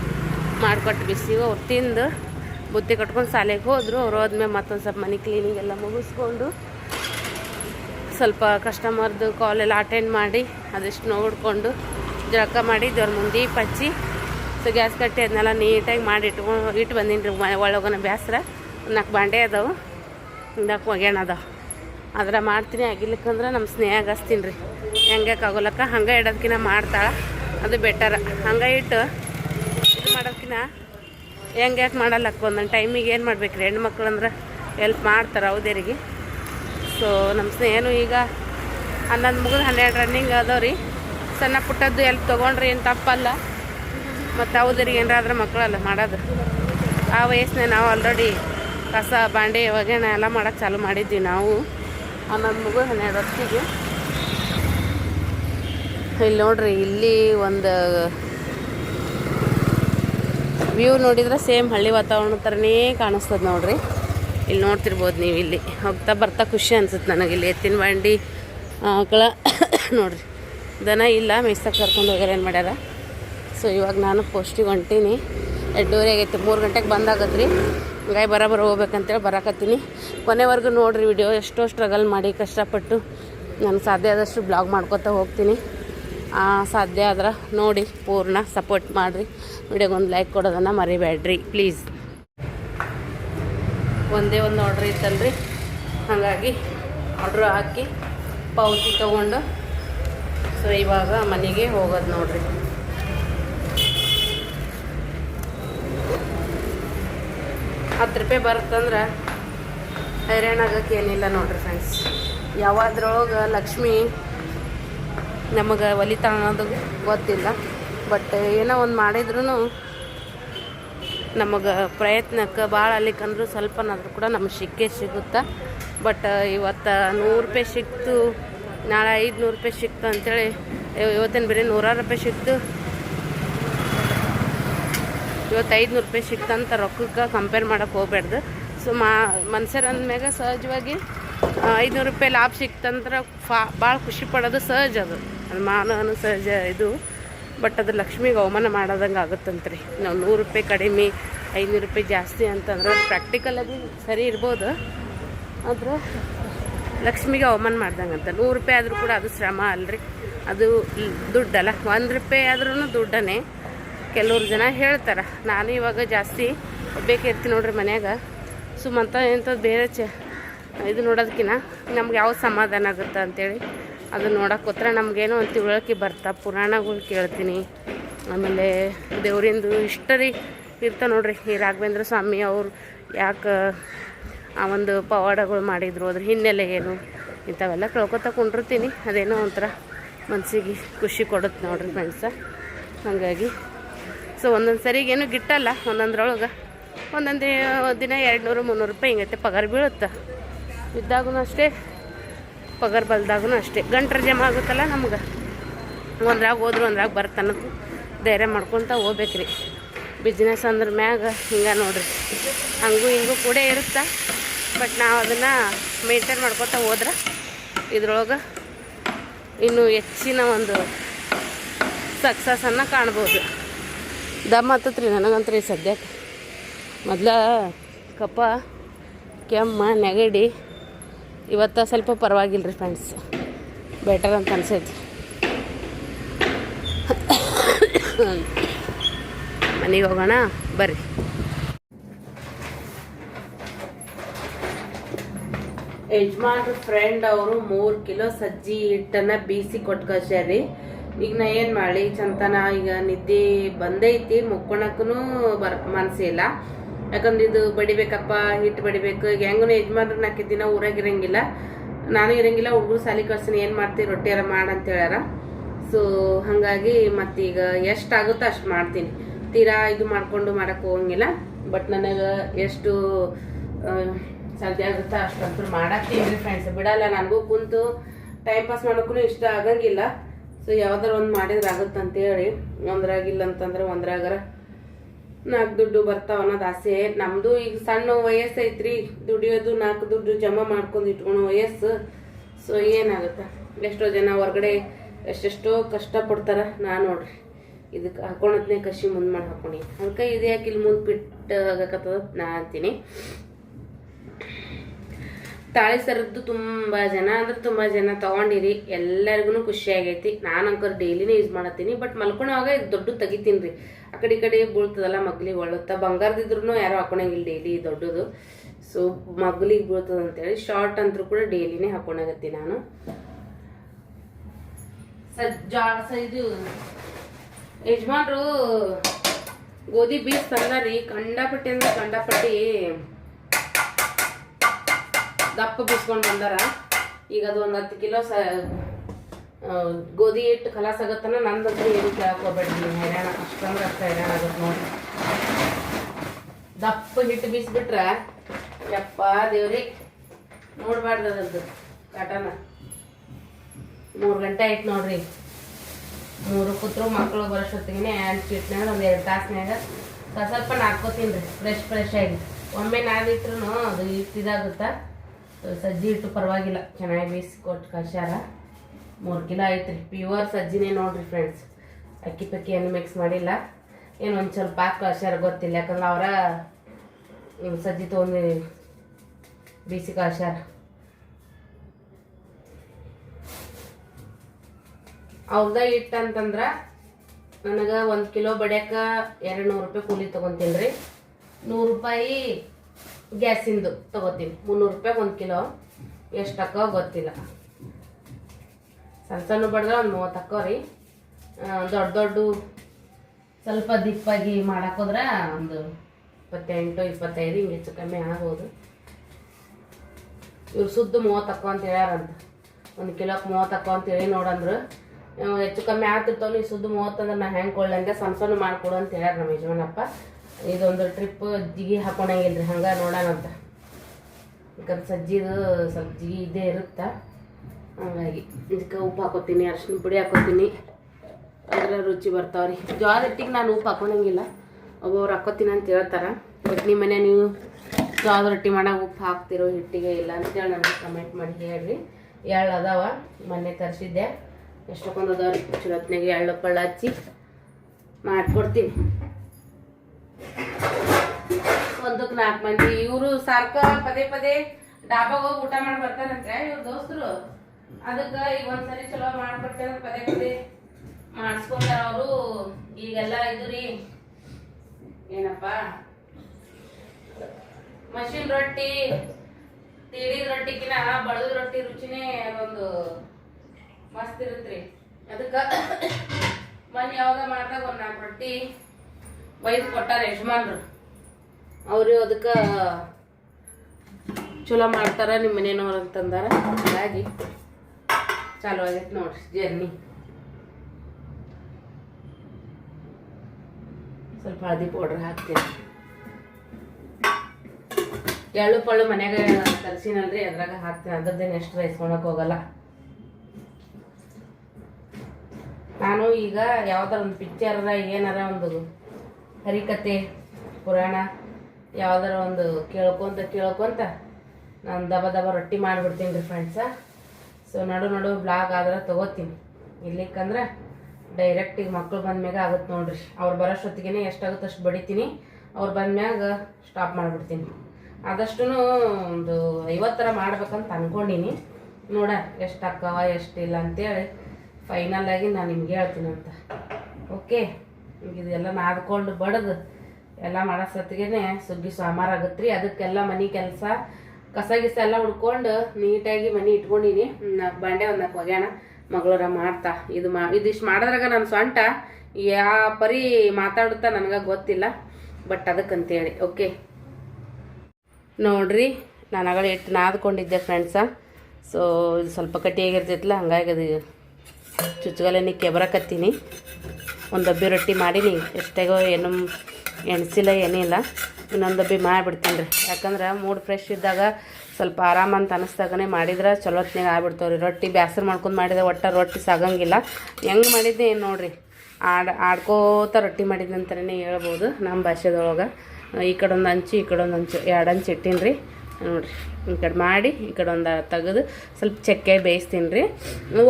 ಮಾಡಿಕೊಟ್ಟು ಬಿಸಿ. ಅವ್ರು ತಿಂದು ಬುತ್ತಿ ಕಟ್ಕೊಂಡು ಶಾಲೆಗೆ ಹೋದರು. ಅವ್ರು ಹೋದ್ಮೇಲೆ ಮತ್ತೊಂದು ಸ್ವಲ್ಪ ಮನೆ ಕ್ಲೀನಿಂಗ್ ಎಲ್ಲ ಮುಗಿಸ್ಕೊಂಡು ಸ್ವಲ್ಪ ಕಸ್ಟಮರ್ದು ಎಲ್ಲ ಅಟೆಂಡ್ ಮಾಡಿ ಅದಷ್ಟು ನೋಡಿಕೊಂಡು ಜಳಕ ಮಾಡಿ ದೇವ್ರ ಮುಂದೆ ಪಚ್ಚಿ ಸೊ ಗ್ಯಾಸ್ ಕಟ್ಟಿ ಅದನ್ನೆಲ್ಲ ನೀಟಾಗಿ ಮಾಡಿ ಇಟ್ಕೊಂಡು ಇಟ್ಟು ಬಂದೀನಿ ರೀ ಒಳಗೋನ ಬೇಸರ ನಾಲ್ಕು ಬಾಂಡೆ ಅದಾವೆ. ನಾಲ್ಕು ಒಗ್ಯಾಣ ಅದಾವೆ. ಆದ್ರೆ ಮಾಡ್ತೀನಿ ಆಗಿಲ್ಲಕ್ಕಂದ್ರೆ ನಮ್ಮ ಸ್ನೇಹ ಹಚ್ತೀನಿ ರೀ ಹೆಂಗೆ ಆಗೋಲಕ್ಕ? ಹಂಗೆ ಇಡೋದಕ್ಕಿಂತ ಮಾಡ್ತಾಳೆ. ಅದು ಬೆಟರ್ ಹಂಗೆ ಇಟ್ಟು ಇದು ಮಾಡೋದಕ್ಕಿಂತ ಹೆಂಗೆ ಯಾಕೆ ಮಾಡಲ್ಲಕ್ಕ? ಒಂದೊಂದು ಟೈಮಿಗೆ ಏನು ಮಾಡ್ಬೇಕು ರೀ ಹೆಣ್ಮಕ್ಳು ಅಂದ್ರೆ ಎಲ್ಪ್ ಮಾಡ್ತಾರೆ ಹೌದೇರಿಗೆ ಸೊ ನಮ್ಮ ಸ್ನೇಹನು ಈಗ ಹನ್ನೊಂದು ಮುಗಿದು ಹನ್ನೆರಡು ರನ್ನಿಂಗ್ ಅದಾವ ರೀ ಸಣ್ಣ ಪುಟ್ಟದ್ದು ಎಲ್ಲಿ ತೊಗೊಂಡ್ರಿ ಏನು ತಪ್ಪಲ್ಲ. ಮತ್ತು ಹೌದರಿಗೆ ಏನಾರಾದ್ರೆ ಮಕ್ಕಳಲ್ಲ ಮಾಡೋದು. ಆ ವಯಸ್ಸಿನ ನಾವು ಆಲ್ರೆಡಿ ಕಸ, ಬಾಂಡೆ ಒಗೆಣ ಎಲ್ಲ ಮಾಡೋಕೆ ಚಾಲು ಮಾಡಿದ್ವಿ ನಾವು. ಹನ್ನೊಂದು ಮಗು ಹನ್ನೆರಡು ವರ್ಷಿಗೆ. ಇಲ್ಲಿ ನೋಡ್ರಿ, ಇಲ್ಲಿ ಒಂದು ವ್ಯೂ ನೋಡಿದ್ರೆ ಸೇಮ್ ಹಳ್ಳಿ ವಾತಾವರಣ ಥರನೇ ಕಾಣಿಸ್ತದೆ ನೋಡ್ರಿ. ಇಲ್ಲಿ ನೋಡ್ತಿರ್ಬೋದು ನೀವು ಇಲ್ಲಿ. ಹೋಗ್ತಾ ಬರ್ತಾ ಖುಷಿ ಅನ್ಸುತ್ತೆ ನನಗೆ ಇಲ್ಲಿ ಎತ್ತಿನ ಬಂಡಿ ಆಕಳ. ನೋಡ್ರಿ. ದನ ಇಲ್ಲ ಮೇಯ್ಸಕ್ಕೆ ಕರ್ಕೊಂಡು ಹೋಗ್ಯಾರ, ಏನು ಮಾಡ್ಯಾರ? ಸೊ ಇವಾಗ ನಾನು ಪೋಸ್ಟಿಗೆ ಹೊಂಟೀನಿ. ಎರಡೂವರೆ ಆಗೈತೆ. ಮೂರು ಗಂಟೆಗೆ ಬಂದಾಗತ್ತೆ ರೀ ಹಂಗಾಗಿ ಬರೋಬ್ಬರ ಹೋಗ್ಬೇಕಂತೇಳಿ ಬರಾಕತ್ತೀನಿ. ಕೊನೆವರೆಗೂ ನೋಡಿರಿ ವಿಡಿಯೋ. ಎಷ್ಟೋ ಸ್ಟ್ರಗಲ್ ಮಾಡಿ, ಕಷ್ಟಪಟ್ಟು ನಾನು ಸಾಧ್ಯ ಆದಷ್ಟು ಬ್ಲಾಗ್ ಮಾಡ್ಕೊತಾ ಹೋಗ್ತೀನಿ. ಸಾಧ್ಯ ಆದ್ರೆ ನೋಡಿ, ಪೂರ್ಣ ಸಪೋರ್ಟ್ ಮಾಡಿರಿ. ವಿಡಿಯೋಗೊಂದು ಲೈಕ್ ಕೊಡೋದನ್ನು ಮರಿಬೇಡ್ರಿ. ಪ್ಲೀಸ್ ಒಂದೇ ಒಂದು ಆರ್ಡ್ರ್ ಇತ್ತಲ್ರಿ ಹಾಗಾಗಿ ಆರ್ಡ್ರ್ ಹಾಕಿ ಪಾವತಿ ತೊಗೊಂಡು ಸೊ ಇವಾಗ ಮನೆಗೆ ಹೋಗೋದು ನೋಡ್ರಿ. ಹತ್ತು ರೂಪಾಯಿ ಬರುತ್ತಂದ್ರೆ ಹೈರಾಣ ಆಗಕ್ಕೆ ಏನಿಲ್ಲ ನೋಡ್ರಿ ಫ್ರೆಂಡ್ಸ್ ಯಾವಾದ್ರೊಳಗೆ ಲಕ್ಷ್ಮಿ ನಮಗೆ ಒಲಿತಾಳ ಅನ್ನೋದು ಗೊತ್ತಿಲ್ಲ ಬಟ್ ಏನೋ ಒಂದು ಮಾಡಿದ್ರು ನಮಗೆ ಪ್ರಯತ್ನಕ್ಕೆ ಭಾಳ ಅಲ್ಲಿಕಂದ್ರೂ ಸ್ವಲ್ಪನಾದ್ರೂ ಕೂಡ ನಮಗೆ ಸಿಕ್ಕೇ ಸಿಗುತ್ತೆ. ಬಟ್ ಇವತ್ತು ನೂರು ರೂಪಾಯಿ ಸಿಕ್ತು. ನಾಳೆ ಐದುನೂರು ರೂಪಾಯಿ ಸಿಕ್ತು ಅಂಥೇಳಿ ಇವತ್ತಿನ ಬರೀ ನೂರಾರು ರೂಪಾಯಿ ಸಿಕ್ತು. ಇವತ್ತು ಐದುನೂರು ರೂಪಾಯಿ ಸಿಕ್ತಂತ ರೊಕ್ಕಕ್ಕೆ ಕಂಪೇರ್ ಮಾಡೋಕೆ ಹೋಗ್ಬಾರ್ದು ಸೊ ಮಾ, ಮನ್ಸರ್ ಅಂದಮ್ಯಾಗ ಸಹಜವಾಗಿ ಐದುನೂರು ರೂಪಾಯಿ ಲಾಭ ಸಿಕ್ತಂದ್ರೆ ಫಾ ಭಾಳ ಖುಷಿ ಪಡೋದು ಸಹಜ ಅದು. ಅದು ಮಾನವನು ಸಹಜ ಇದು. ಬಟ್ ಅದು ಲಕ್ಷ್ಮಿಗೆ ಅವಮಾನ ಮಾಡೋದಂಗೆ ಆಗುತ್ತಂತ್ರಿ. ನಾವು ನೂರು ರೂಪಾಯಿ ಕಡಿಮೆ, ಐನೂರು ರೂಪಾಯಿ ಜಾಸ್ತಿ ಅಂತಂದ್ರೆ ಪ್ರಾಕ್ಟಿಕಲಾಗಿ ಸರಿ ಇರ್ಬೋದು. ಆದ್ರೆ ಲಕ್ಷ್ಮಿಗೆ ಅವಮಾನ ಮಾಡ್ದಂಗಂತ ನೂರು ರೂಪಾಯಿ ಆದರೂ ಕೂಡ ಅದು ಶ್ರಮ ಅಲ್ರಿ. ಅದು ದುಡ್ಡಲ್ಲ. ಒಂದು ರೂಪಾಯಿ ಆದ್ರೂ ದುಡ್ಡನೇ ಕೆಲವ್ರು ಜನ ಹೇಳ್ತಾರೆ. ನಾನು ಇವಾಗ ಜಾಸ್ತಿ ಬೇಕಿರ್ತೀನಿ ನೋಡ್ರಿ ಮನ್ಯಾಗ. ಸುಮ್ಮಂತ ಎಂಥದ್ದು ಬೇರೆ ಚ ಇದು ನೋಡೋದಕ್ಕಿಂತ ನಮ್ಗೆ ಯಾವ ಸಮಾಧಾನ ಆಗುತ್ತೆ ಅಂತೇಳಿ. ಅದು ನೋಡೋಕೆ ಕೂತ್ರೆ ನಮಗೇನೋ ಒಂದು ತಿಳುವಳಿಕೆ ಬರ್ತಾ, ಪುರಾಣಗಳು ಕೇಳ್ತೀನಿ. ಆಮೇಲೆ ದೇವರಿಂದು ರೀ ಇರ್ತಾವೆ ನೋಡ್ರಿ. ಈ ರಾಘವೇಂದ್ರ ಸ್ವಾಮಿ ಅವ್ರು ಯಾಕೆ ಆ ಒಂದು ಪವಾಡಗಳು ಮಾಡಿದ್ರು, ಅದ್ರ ಹಿನ್ನೆಲೆ ಏನು, ಇಂಥವೆಲ್ಲ ಕೇಳ್ಕೊತ ಕುಂಡಿರ್ತೀನಿ. ಅದೇನೋ ಒಂಥರ ಮನಸ್ಸಿಗೆ ಖುಷಿ ಕೊಡುತ್ತೆ ನೋಡ್ರಿ ಫ್ರೆಂಡ್ಸ ಹಾಗಾಗಿ ಸೊ ಒಂದೊಂದು ಸರಿಗೇನು ಗಿಟ್ಟಲ್ಲ, ಒಂದೊಂದ್ರೊಳಗೆ ಒಂದೊಂದು ದಿನ ಎರಡು ನೂರು ಮುನ್ನೂರು ರೂಪಾಯಿ ಹಿಂಗೈತೆ ಪಗಾರ ಬೀಳುತ್ತೆ. ಇದ್ದಾಗೂ ಅಷ್ಟೇ. ಪಗಾರ ಬಲ್ದಾಗೂ ಅಷ್ಟೇ. ಗಂಟ್ರ ಜಮ ಆಗುತ್ತಲ್ಲ ನಮ್ಗೆ. ಒಂದ್ರಾಗ ಹೋದ್ರು ಒಂದ್ರಾಗ ಬರ್ತಾನ ಧೈರ್ಯ ಮಾಡ್ಕೊತ ಹೋಗ್ಬೇಕ್ರಿ. ಬಿಸ್ನೆಸ್ ಅಂದ್ರ ಮ್ಯಾಗ ಹಿಂಗೆ ನೋಡ್ರಿ. ಹಂಗೂ ಹಿಂಗೂ ಕೂಡ ಇರುತ್ತೆ. ಬಟ್ ನಾವು ಅದನ್ನು ಮೇಂಟೈನ್ ಮಾಡ್ಕೊತ ಹೋದ್ರೆ ಇದ್ರೊಳಗೆ ಇನ್ನೂ ಹೆಚ್ಚಿನ ಒಂದು ಸಕ್ಸಸ್ಸನ್ನು ಕಾಣ್ಬೋದು. ದಮ್ ಹತ್ತತ್ರಿ ನನಗಂತ್ರಿ ಸದ್ಯಕ್ಕೆ ಮೊದ್ಲ ಕಪ್ಪ, ಕೆಮ್ಮ, ನೆಗಡಿ ಇವತ್ತು ಸ್ವಲ್ಪ ಪರವಾಗಿಲ್ಲ ರೀ ಫ್ರೆಂಡ್ಸ್ ಬೆಟರ್ ಅಂತ ಅನಿಸೈತಿ. ಮನೆಗೆ ಹೋಗೋಣ? ಬರ್ರಿ. ಯಜಮಾನ್ರ ಫ್ರೆಂಡ್ ಅವರು ಮೂರು ಕಿಲೋ ಸಜ್ಜಿ ಹಿಟ್ಟನ್ನು ಬೀಸಿ ಕೊಟ್ಟು ಕಳ್ಸ್ಯಾರಿ ಈಗ ನಾ ಏನು ಮಾಡಿ ಚಂತನ, ಈಗ ನಿದ್ದೆ ಬಂದೈತಿ ಮುಕ್ಕೊಳಕ್ಕೂ ಬರ್ ಮನಸ್ಸಿಲ್ಲ ಯಾಕಂದ್ರೆ ಇದು ಬಡಿಬೇಕಪ್ಪ ಹಿಟ್ಟು ಬಡಿಬೇಕು. ಈಗ ಹೆಂಗೂ ಯಜಮಾನ್ರು ನಾಲ್ಕು ದಿನ ಊರಾಗ ಇರಂಗಿಲ್ಲ. ನಾನು ಇರಂಗಿಲ್ಲ, ಹುಡುಗರು ಸಾಲಿ ಕಳ್ಸಿನಿ ಏನು ಮಾಡ್ತೀವಿ ರೊಟ್ಟಿ ಎಲ್ಲ ಮಾಡ ಅಂತ ಹೇಳ್ಯಾರ. ಸೊ ಹಾಗಾಗಿ ಮತ್ತೀಗ ಎಷ್ಟು ಆಗುತ್ತೋ ಅಷ್ಟು ಮಾಡ್ತೀನಿ. ತೀರಾ ಇದು ಮಾಡಿಕೊಂಡು ಮಾಡಕ್ಕೆ ಹೋಗಂಗಿಲ್ಲ. ಬಟ್ ನನಗೆ ಎಷ್ಟು ಸಾಧ್ಯ ಆಗುತ್ತಾ ಅಷ್ಟಂತೂ ಮಾಡಾಕ್ತೀನಿ ಫ್ರೆಂಡ್ಸ್ ಬಿಡಲ್ಲ, ನನಗೂ ಕುಂತು ಟೈಮ್ ಪಾಸ್ ಮಾಡೋಕ್ಕೂ ಇಷ್ಟ ಆಗಂಗಿಲ್ಲ. ಸೊ ಯಾವ್ದಾರ ಒಂದು ಮಾಡಿದ್ರೆ ಆಗುತ್ತಂತೇಳಿ. ಒಂದ್ರಾಗಿಲ್ಲ ಅಂತಂದ್ರೆ ಒಂದ್ರಾಗರ ನಾಲ್ಕು ದುಡ್ಡು ಬರ್ತಾವ ಅನ್ನೋದು ಆಸೆ. ನಮ್ಮದು ಈಗ ಸಣ್ಣ ವಯಸ್ಸು ಐತ್ರಿ. ದುಡಿಯೋದು ನಾಲ್ಕು ದುಡ್ಡು ಜಮಾ ಮಾಡ್ಕೊಂಡು ಇಟ್ಕೊಳೋ ವಯಸ್ಸು. ಸೊ ಏನಾಗುತ್ತೆ? ಎಷ್ಟೋ ಜನ ಹೊರಗಡೆ ಎಷ್ಟೆಷ್ಟೋ ಕಷ್ಟಪಡ್ತಾರ ನಾ ನೋಡ್ರಿ. ಇದಕ್ಕೆ ಹಾಕೊಳತ್ನೇ ಕಸಿ ಮುಂದೆ ಮಾಡಿ ಹಾಕೊಂಡು ಅದಕ್ಕೆ ಇದು ಯಾಕೆ ಇಲ್ಲಿ ಮುಂದೆ ಬಿಟ್ಟು ಆಗಕತ್ತದ? ನಾ ಅಂತೀನಿ. ತಾಳಿ ಸರದ್ದು ತುಂಬ ಜನ, ಅಂದ್ರೆ ತುಂಬ ಜನ ತಗೊಂಡಿರಿ ಎಲ್ಲರಿಗೂ ಖುಷಿ ಆಗೈತಿ. ನಾನು ಅಂಕರ್ ಡೈಲಿನೇ ಯೂಸ್ ಮಾಡತ್ತೀನಿ ಬಟ್ ಮಲ್ಕೊಳವಾಗ ಇದು ದೊಡ್ಡ ತೆಗಿತೀನಿ ರೀ ಆ ಕಡೆ ಈ ಕಡೆ ಬೀಳ್ತದಲ್ಲ, ಮಗ್ಲಿಗೆ ಒಳ್ಳುತ್ತ ಬಂಗಾರದಿದ್ರು ಯಾರು ಹಾಕೊಳಂಗಿಲ್ಲ ಡೈಲಿ ದೊಡ್ಡದು. ಸೊ ಮಗ್ಲಿಗೆ ಬೀಳ್ತದ ಅಂತೇಳಿ ಶಾರ್ಟ್ ಅಂತೂ ಕೂಡ ಡೈಲಿನೇ ಹಾಕೊಂಡಾಗತ್ತಿ ನಾನು. ಸ ಇದು ಯಜಮಾನ್ರು ಗೋಧಿ ಬೀಜ ತಂದಾರಿ ಕಂಡಾಪಟ್ಟಿ ಅಂದ್ರೆ ಕಂಡಾಪಟ್ಟಿ. ದಪ್ಪ ಬಿಸ್ಕೊಂಡು ಬಂದಾರ. ಈಗ ಅದು ಒಂದು ಹತ್ತು ಕಿಲೋ ಸ ಗೋಧಿ ಹಿಟ್ಟು ಆಗತ್ತನ, ನಂದಂತೂ ಏನು ಕೇಳ್ಕೋಬೇಡ್ರಿ ಹೈರಾಣ ಅಷ್ಟಂದ್ರೆ ಅಷ್ಟ ಹೈರಾಣ ಆಗತ್ತೆ ನೋಡಿ ದಪ್ಪ ಹಿಟ್ಟು ಬೀಸ್ಬಿಟ್ರ, ಯಪ್ಪ ದೇವ್ರಿ, ನೋಡ್ಬಾರ್ದು ಅದ್ರದ್ದು ಕಾಟನ. ಮೂರು ಗಂಟೆ ಆಯ್ತು ನೋಡ್ರಿ. ಮೂರು ಕೂತ್ರು ಮಕ್ಕಳು ಬರೋಷ್ಟೊತ್ತಿಗೆ ಆ್ಯಂಡ್ ಸ್ವೀಟ್ನಾಗ ಒಂದು ಎರಡು ತಾಸಿನಾಗ ಸ್ವಲ್ಪ ಸ್ವಲ್ಪ ರೀ ಫ್ರೆಶ್ ಫ್ರೆಶ್ ಆಗಿ. ಒಮ್ಮೆ ನಾದಿಟ್ರು ಅದು ಇದಾಗುತ್ತಾ? ಸಜ್ಜಿ ಇಟ್ಟು ಪರವಾಗಿಲ್ಲ. ಚೆನ್ನಾಗಿ ಬೇಯಿಸಿ ಕೊಟ್ಟು ಕಳ್ಸ್ಯಾರ ಮೂರು ಕಿಲೋ ರೀ ಪ್ಯೂರ್ ಸಜ್ಜಿನೇ ನೋಡ್ರಿ ಫ್ರೆಂಡ್ಸ್ ಅಕ್ಕಿ ಪಕ್ಕಿ ಏನು ಮಿಕ್ಸ್ ಮಾಡಿಲ್ಲ. ಏನು ಒಂದು ಸ್ವಲ್ಪ ಹಾಕಿ ಕಳ್ಸ್ಯಾರ ಗೊತ್ತಿಲ್ಲ. ಯಾಕಂದ್ರೆ ಅವರ ಸಜ್ಜಿ ತೊಗೊಂಡು ಬೇಯಿಸಿ ಕಳ್ಸ್ಯಾರ ಅವ್ರದ ಹಿಟ್ಟು ಅಂತಂದ್ರೆ ನನಗೆ ಒಂದು ಕಿಲೋ ಬಡ್ಯಾಕ ಎರಡು ನೂರು ರೂಪಾಯಿ ಕೂಲಿ ತೊಗೊತೀನಿ ರೀ. ನೂರು ರೂಪಾಯಿ ಗ್ಯಾಸಿಂದು ತಗೋತೀನಿ ಮುನ್ನೂರು ರೂಪಾಯಿಗೆ ಒಂದು ಕಿಲೋ. ಎಷ್ಟು ಅಕ್ಕ ಗೊತ್ತಿಲ್ಲ. ಸಣ್ಣ ಸಣ್ಣ ಬಡ್ದ್ರೆ ಒಂದು ಮೂವತ್ತು ಅಕ್ಕೋ ರೀ. ದೊಡ್ಡ ದೊಡ್ಡ ಸ್ವಲ್ಪ ದಿಪ್ಪಾಗಿ ಮಾಡಾಕೋದ್ರೆ ಒಂದು ಇಪ್ಪತ್ತೆಂಟು ಇಪ್ಪತ್ತೈದು ಹಿಂಗೆ ಹೆಚ್ಚು ಕಮ್ಮಿ ಆಗ್ಬೋದು. ಇವ್ರು ಸುದ್ದ ಮೂವತ್ತು ಅಕ್ಕ ಅಂತ ಹೇಳ್ಯಾರಂತ. ಒಂದು ಕಿಲೋಕ್ಕೆ ಮೂವತ್ತು ಅಕ್ಕೋ ಅಂತ ಹೇಳಿ ನೋಡಂದ್ರು. ಹೆಚ್ಚು ಕಮ್ಮಿ ಆಗ್ತಿರ್ತಾವ ನೀವು ಸುದ್ದು ಮೂವತ್ತು ಅಂದ್ರೆ ನಾ ಹೆಂಗೆ ಕೊಳ್ಳಂಗೆ ಸಣ್ಣ ಸಣ್ಣ ಮಾಡಿಕೊಡು ಅಂತ ಹೇಳ್ಯಾರ ನಮ್ಮ ಯಜಮಾನಪ್ಪ. ಇದೊಂದು ಟ್ರಿಪ್ ಜಿಗಿ ಹಾಕೊಳಂಗಿಲ್ಲ ರೀ ಹಂಗೆ ನೋಡೋಣಂತ ಯಾಕಂದ್ರೆ ಸಜ್ಜಿದು ಸ್ವಲ್ಪ ಜಿಗಿ ಇದ್ದೇ ಇರುತ್ತೆ? ಹಂಗಾಗಿ ಇದಕ್ಕೆ ಉಪ್ಪು ಹಾಕೋತೀನಿ ಅರ್ಶಿನ ಪುಡಿ ಹಾಕೋತೀನಿ. ಅದ್ರ ರುಚಿ ಬರ್ತಾವ್ರಿ. ಜೋಳ ಹಿಟ್ಟಿಗೆ ನಾನು ಉಪ್ಪು ಹಾಕೊಳಂಗಿಲ್ಲ ಒಬ್ಬೊಬ್ರು ಹಾಕೋತೀನಿ ಅಂತ ಹೇಳ್ತಾರೆ. ಬಟ್ ನಿಮ್ಮ ಮನೆ ನೀವು ಜ್ವಾದ ರೊಟ್ಟಿ ಮಾಡಾಗ ಉಪ್ಪು ಹಾಕ್ತಿರೋ ಹಿಟ್ಟಿಗೆ ಇಲ್ಲ ಅಂತೇಳಿ ನನಗೆ ಕಮೆಂಟ್ ಮಾಡಿ ಹೇಳ್ರಿ. ಎಳ್ಳು ಅದಾವ, ಮೊನ್ನೆ ತರಿಸಿದ್ದೆ. ಎಷ್ಟೊಂದು ಅದಾವ ರೀ ಚಲೋತ್ನಾಗೆ ಎಳ್ಳು ಪಳ್ಳ ಹಚ್ಚಿ ಮಾಡ್ಕೊಡ್ತೀನಿ. ಒಂದಕ್ಕೆ ನಾಲ್ಕು ಮಂದಿ. ಇವರು ಸಾರ್ಕ, ಪದೇ ಪದೇ ಡಾಬಾಗ ಹೋಗಿ ಊಟ ಮಾಡಿ ಬರ್ತಾರಂತೆ ಇವ್ರ ದೋಸ್ತರು. ಅದಕ್ಕೆ ಈಗ ಒಂದ್ಸರಿ ಚಲೋ ಅಂದ್ರೆ ಪದೇ ಪದೇ ಮಾಡಿಸ್ಕೊಂತಾರ ಅವರು. ಈಗೆಲ್ಲ ಇದು ರೀ, ಏನಪ್ಪ? ಮಷಿನ್ ರೊಟ್ಟಿ ತೀಡಿದ ರೊಟ್ಟಿಗಿನ ಬಡದ ರೊಟ್ಟಿ ರುಚಿನೇ ಒಂದು ಮಸ್ತ್ ಇರುತ್ತೆ ರೀ ಅದಕ್ಕೆ ಮನೆ ಯಾವಾಗ ಮಾಡ್ದಾಗ ಒಂದು ನಾಲ್ಕು ರೊಟ್ಟಿ. ಒಯ್ದು ಕೊಟ್ಟಾರ ಯಜಮಾನ್ರು. ಅವರು ಅದಕ್ಕೆ ಚಲೋ ಮಾಡ್ತಾರ ನಿಮ್ಮ ಮನೆಯವ್ರು ಅಂತಂದಾರ. ಹಾಗಾಗಿ ಚಾಲು ಆಗೈತೆ ನೋಡ್ರಿ ಜರ್ನಿ. ಸ್ವಲ್ಪ ಹಳದಿ ಪೌಡ್ರ್ ಹಾಕ್ತೀನಿ. ಎಳ್ಳು ಪಳ್ಳು ಮನ್ಯಾಗ ತರಿಸಿನಲ್ರಿ, ಅದ್ರಾಗ ಹಾಕ್ತೀನಿ. ಅದ್ರದ್ದೇನು ಎಷ್ಟು ರೈಸ್ಕೊಳಕ್ ಹೋಗಲ್ಲ. ನಾನು ಈಗ ಯಾವ್ದಾರ ಒಂದು ಪಿಕ್ಚರ್ ಏನಾರ ಒಂದು ಹರಿಕತೆ, ಪುರಾಣ ಯಾವ್ದಾರ ಒಂದು ಕೇಳ್ಕೊಂತ ಕೇಳ್ಕೊಂತ ನಾನು ದಬ ದಬ ರೊಟ್ಟಿ ಮಾಡಿಬಿಡ್ತೀನಿ ರೀ ಫ್ರೆಂಡ್ಸ ಸೊ ನಡು ನಡು ಬ್ಲಾಗ್ ಆದ್ರೆ ತಗೋತೀನಿ. ಇರ್ಲಿಕ್ಕಂದ್ರೆ ಡೈರೆಕ್ಟ್ ಈಗ ಮಕ್ಳು ಬಂದ್ಮ್ಯಾಗ ಆಗುತ್ತೆ ನೋಡ್ರಿ. ಅವ್ರು ಬರೋಷ್ಟೊತ್ತಿಗೆ ಎಷ್ಟಾಗುತ್ತೆ ಅಷ್ಟು ಬಡಿತೀನಿ. ಅವ್ರು ಬಂದ್ಮ್ಯಾಗ ಸ್ಟಾಪ್ ಮಾಡಿಬಿಡ್ತೀನಿ. ಆದಷ್ಟು ಒಂದು ಐವತ್ತರ ಮಾಡ್ಬೇಕಂತ ಅನ್ಕೊಂಡೀನಿ. ನೋಡ ಎಷ್ಟು ಅಕ್ಕವ ಎಷ್ಟಿಲ್ಲ ಅಂತೇಳಿ ಫೈನಲ್ ಆಗಿ ನಾನು ನಿಮ್ಗೆ ಹೇಳ್ತೀನಿ ಅಂತ ಓಕೆ ಈಗ ಇದೆಲ್ಲ ನಾದ್ಕೊಂಡು ಬಡದು ಎಲ್ಲ ಮಾಡೋ ಸತ್ತಿಗೆ ಸುಗ್ಗಿ ಸೋಮಾರ ಆಗುತ್ತೆ ರೀ ಅದಕ್ಕೆಲ್ಲ ಮನೆ ಕೆಲಸ, ಕಸ ಗಿಸ ಎಲ್ಲ ಹುಡ್ಕೊಂಡು ನೀಟಾಗಿ ಮನೆ ಇಟ್ಕೊಂಡಿನಿ. ಬಾಂಡೆ, ಒಂದು ನಾಲ್ಕು ಒಗ್ಯಾಣ ಮಗಳರ ಮಾಡ್ತಾ. ಇದು ಮಾ ಇದಿಷ್ಟು ಮಾಡಿದ್ರಾಗ ನನ್ನ ಸೊಂಟ ಯಾ ಪರಿ ಮಾತಾಡುತ್ತಾ ನನಗೆ ಗೊತ್ತಿಲ್ಲ ಬಟ್ ಅದಕ್ಕಂತೇಳಿ. ಓಕೆ ನೋಡ್ರಿ, ನಾನು ಆಗಳ ಎಷ್ಟು ನಾದ್ಕೊಂಡಿದ್ದೆ ಫ್ರೆಂಡ್ಸ ಸೊ ಇದು ಸ್ವಲ್ಪ ಕಟ್ಟಿಯಾಗಿರ್ತೈತಲ್ಲ ಹಂಗಾಗಿ ಅದು ಚುಚ್ಚಗಲೆನಿ ಕೆಬರಕತ್ತೀನಿ. ಒಂದು ಡಬ್ಬಿ ರೊಟ್ಟಿ ಮಾಡೀನಿ. ಎಷ್ಟೇಗೋ ಏನು ಎಣ್ಸಿಲ್ಲ ಏನಿಲ್ಲ ಇನ್ನೊಂದು ಡಬ್ಬಿ ಮಾಡಿಬಿಡ್ತೀನಿ ರೀ. ಯಾಕಂದ್ರೆ ಮೂಡ್ ಫ್ರೆಶ್ ಇದ್ದಾಗ ಸ್ವಲ್ಪ ಆರಾಮ ಅಂತ ಅನಿಸ್ದಾಗನೇ ಮಾಡಿದ್ರೆ ಚಲೋತ್ನಾಗ ಆಗ್ಬಿಡ್ತಾವೆ ರೀ ರೊಟ್ಟಿ ಬ್ಯಾಸರ ಮಾಡ್ಕೊಂಡು ಮಾಡಿದ್ರೆ ಒಟ್ಟು ರೊಟ್ಟಿ ಸಾಗಂಗಿಲ್ಲ. ಹೆಂಗೆ ಮಾಡಿದ್ದೆ ಏನು ನೋಡ್ರಿ. ಆಡ್, ಆಡ್ಕೋತ ರೊಟ್ಟಿ ಮಾಡಿದ್ದೆ ಅಂತಲೇ ಹೇಳ್ಬೋದು ನಮ್ಮ ಭಾಷೆದೊಳಗೆ. ಈ ಕಡೆ ಒಂದು ಅಂಚು, ಈ ಕಡೆ ಒಂದು ಅಂಚು. ಎರಡು ಹಂಚು ಇಟ್ಟೀನಿ ರೀ ನೋಡಿರಿ. ಈ ಕಡೆ ಮಾಡಿ, ಈ ಕಡೆ ಒಂದು ತೆಗೆದು ಸ್ವಲ್ಪ ಚಕ್ಕೆ ಬೇಯಿಸ್ತೀನಿ ರೀ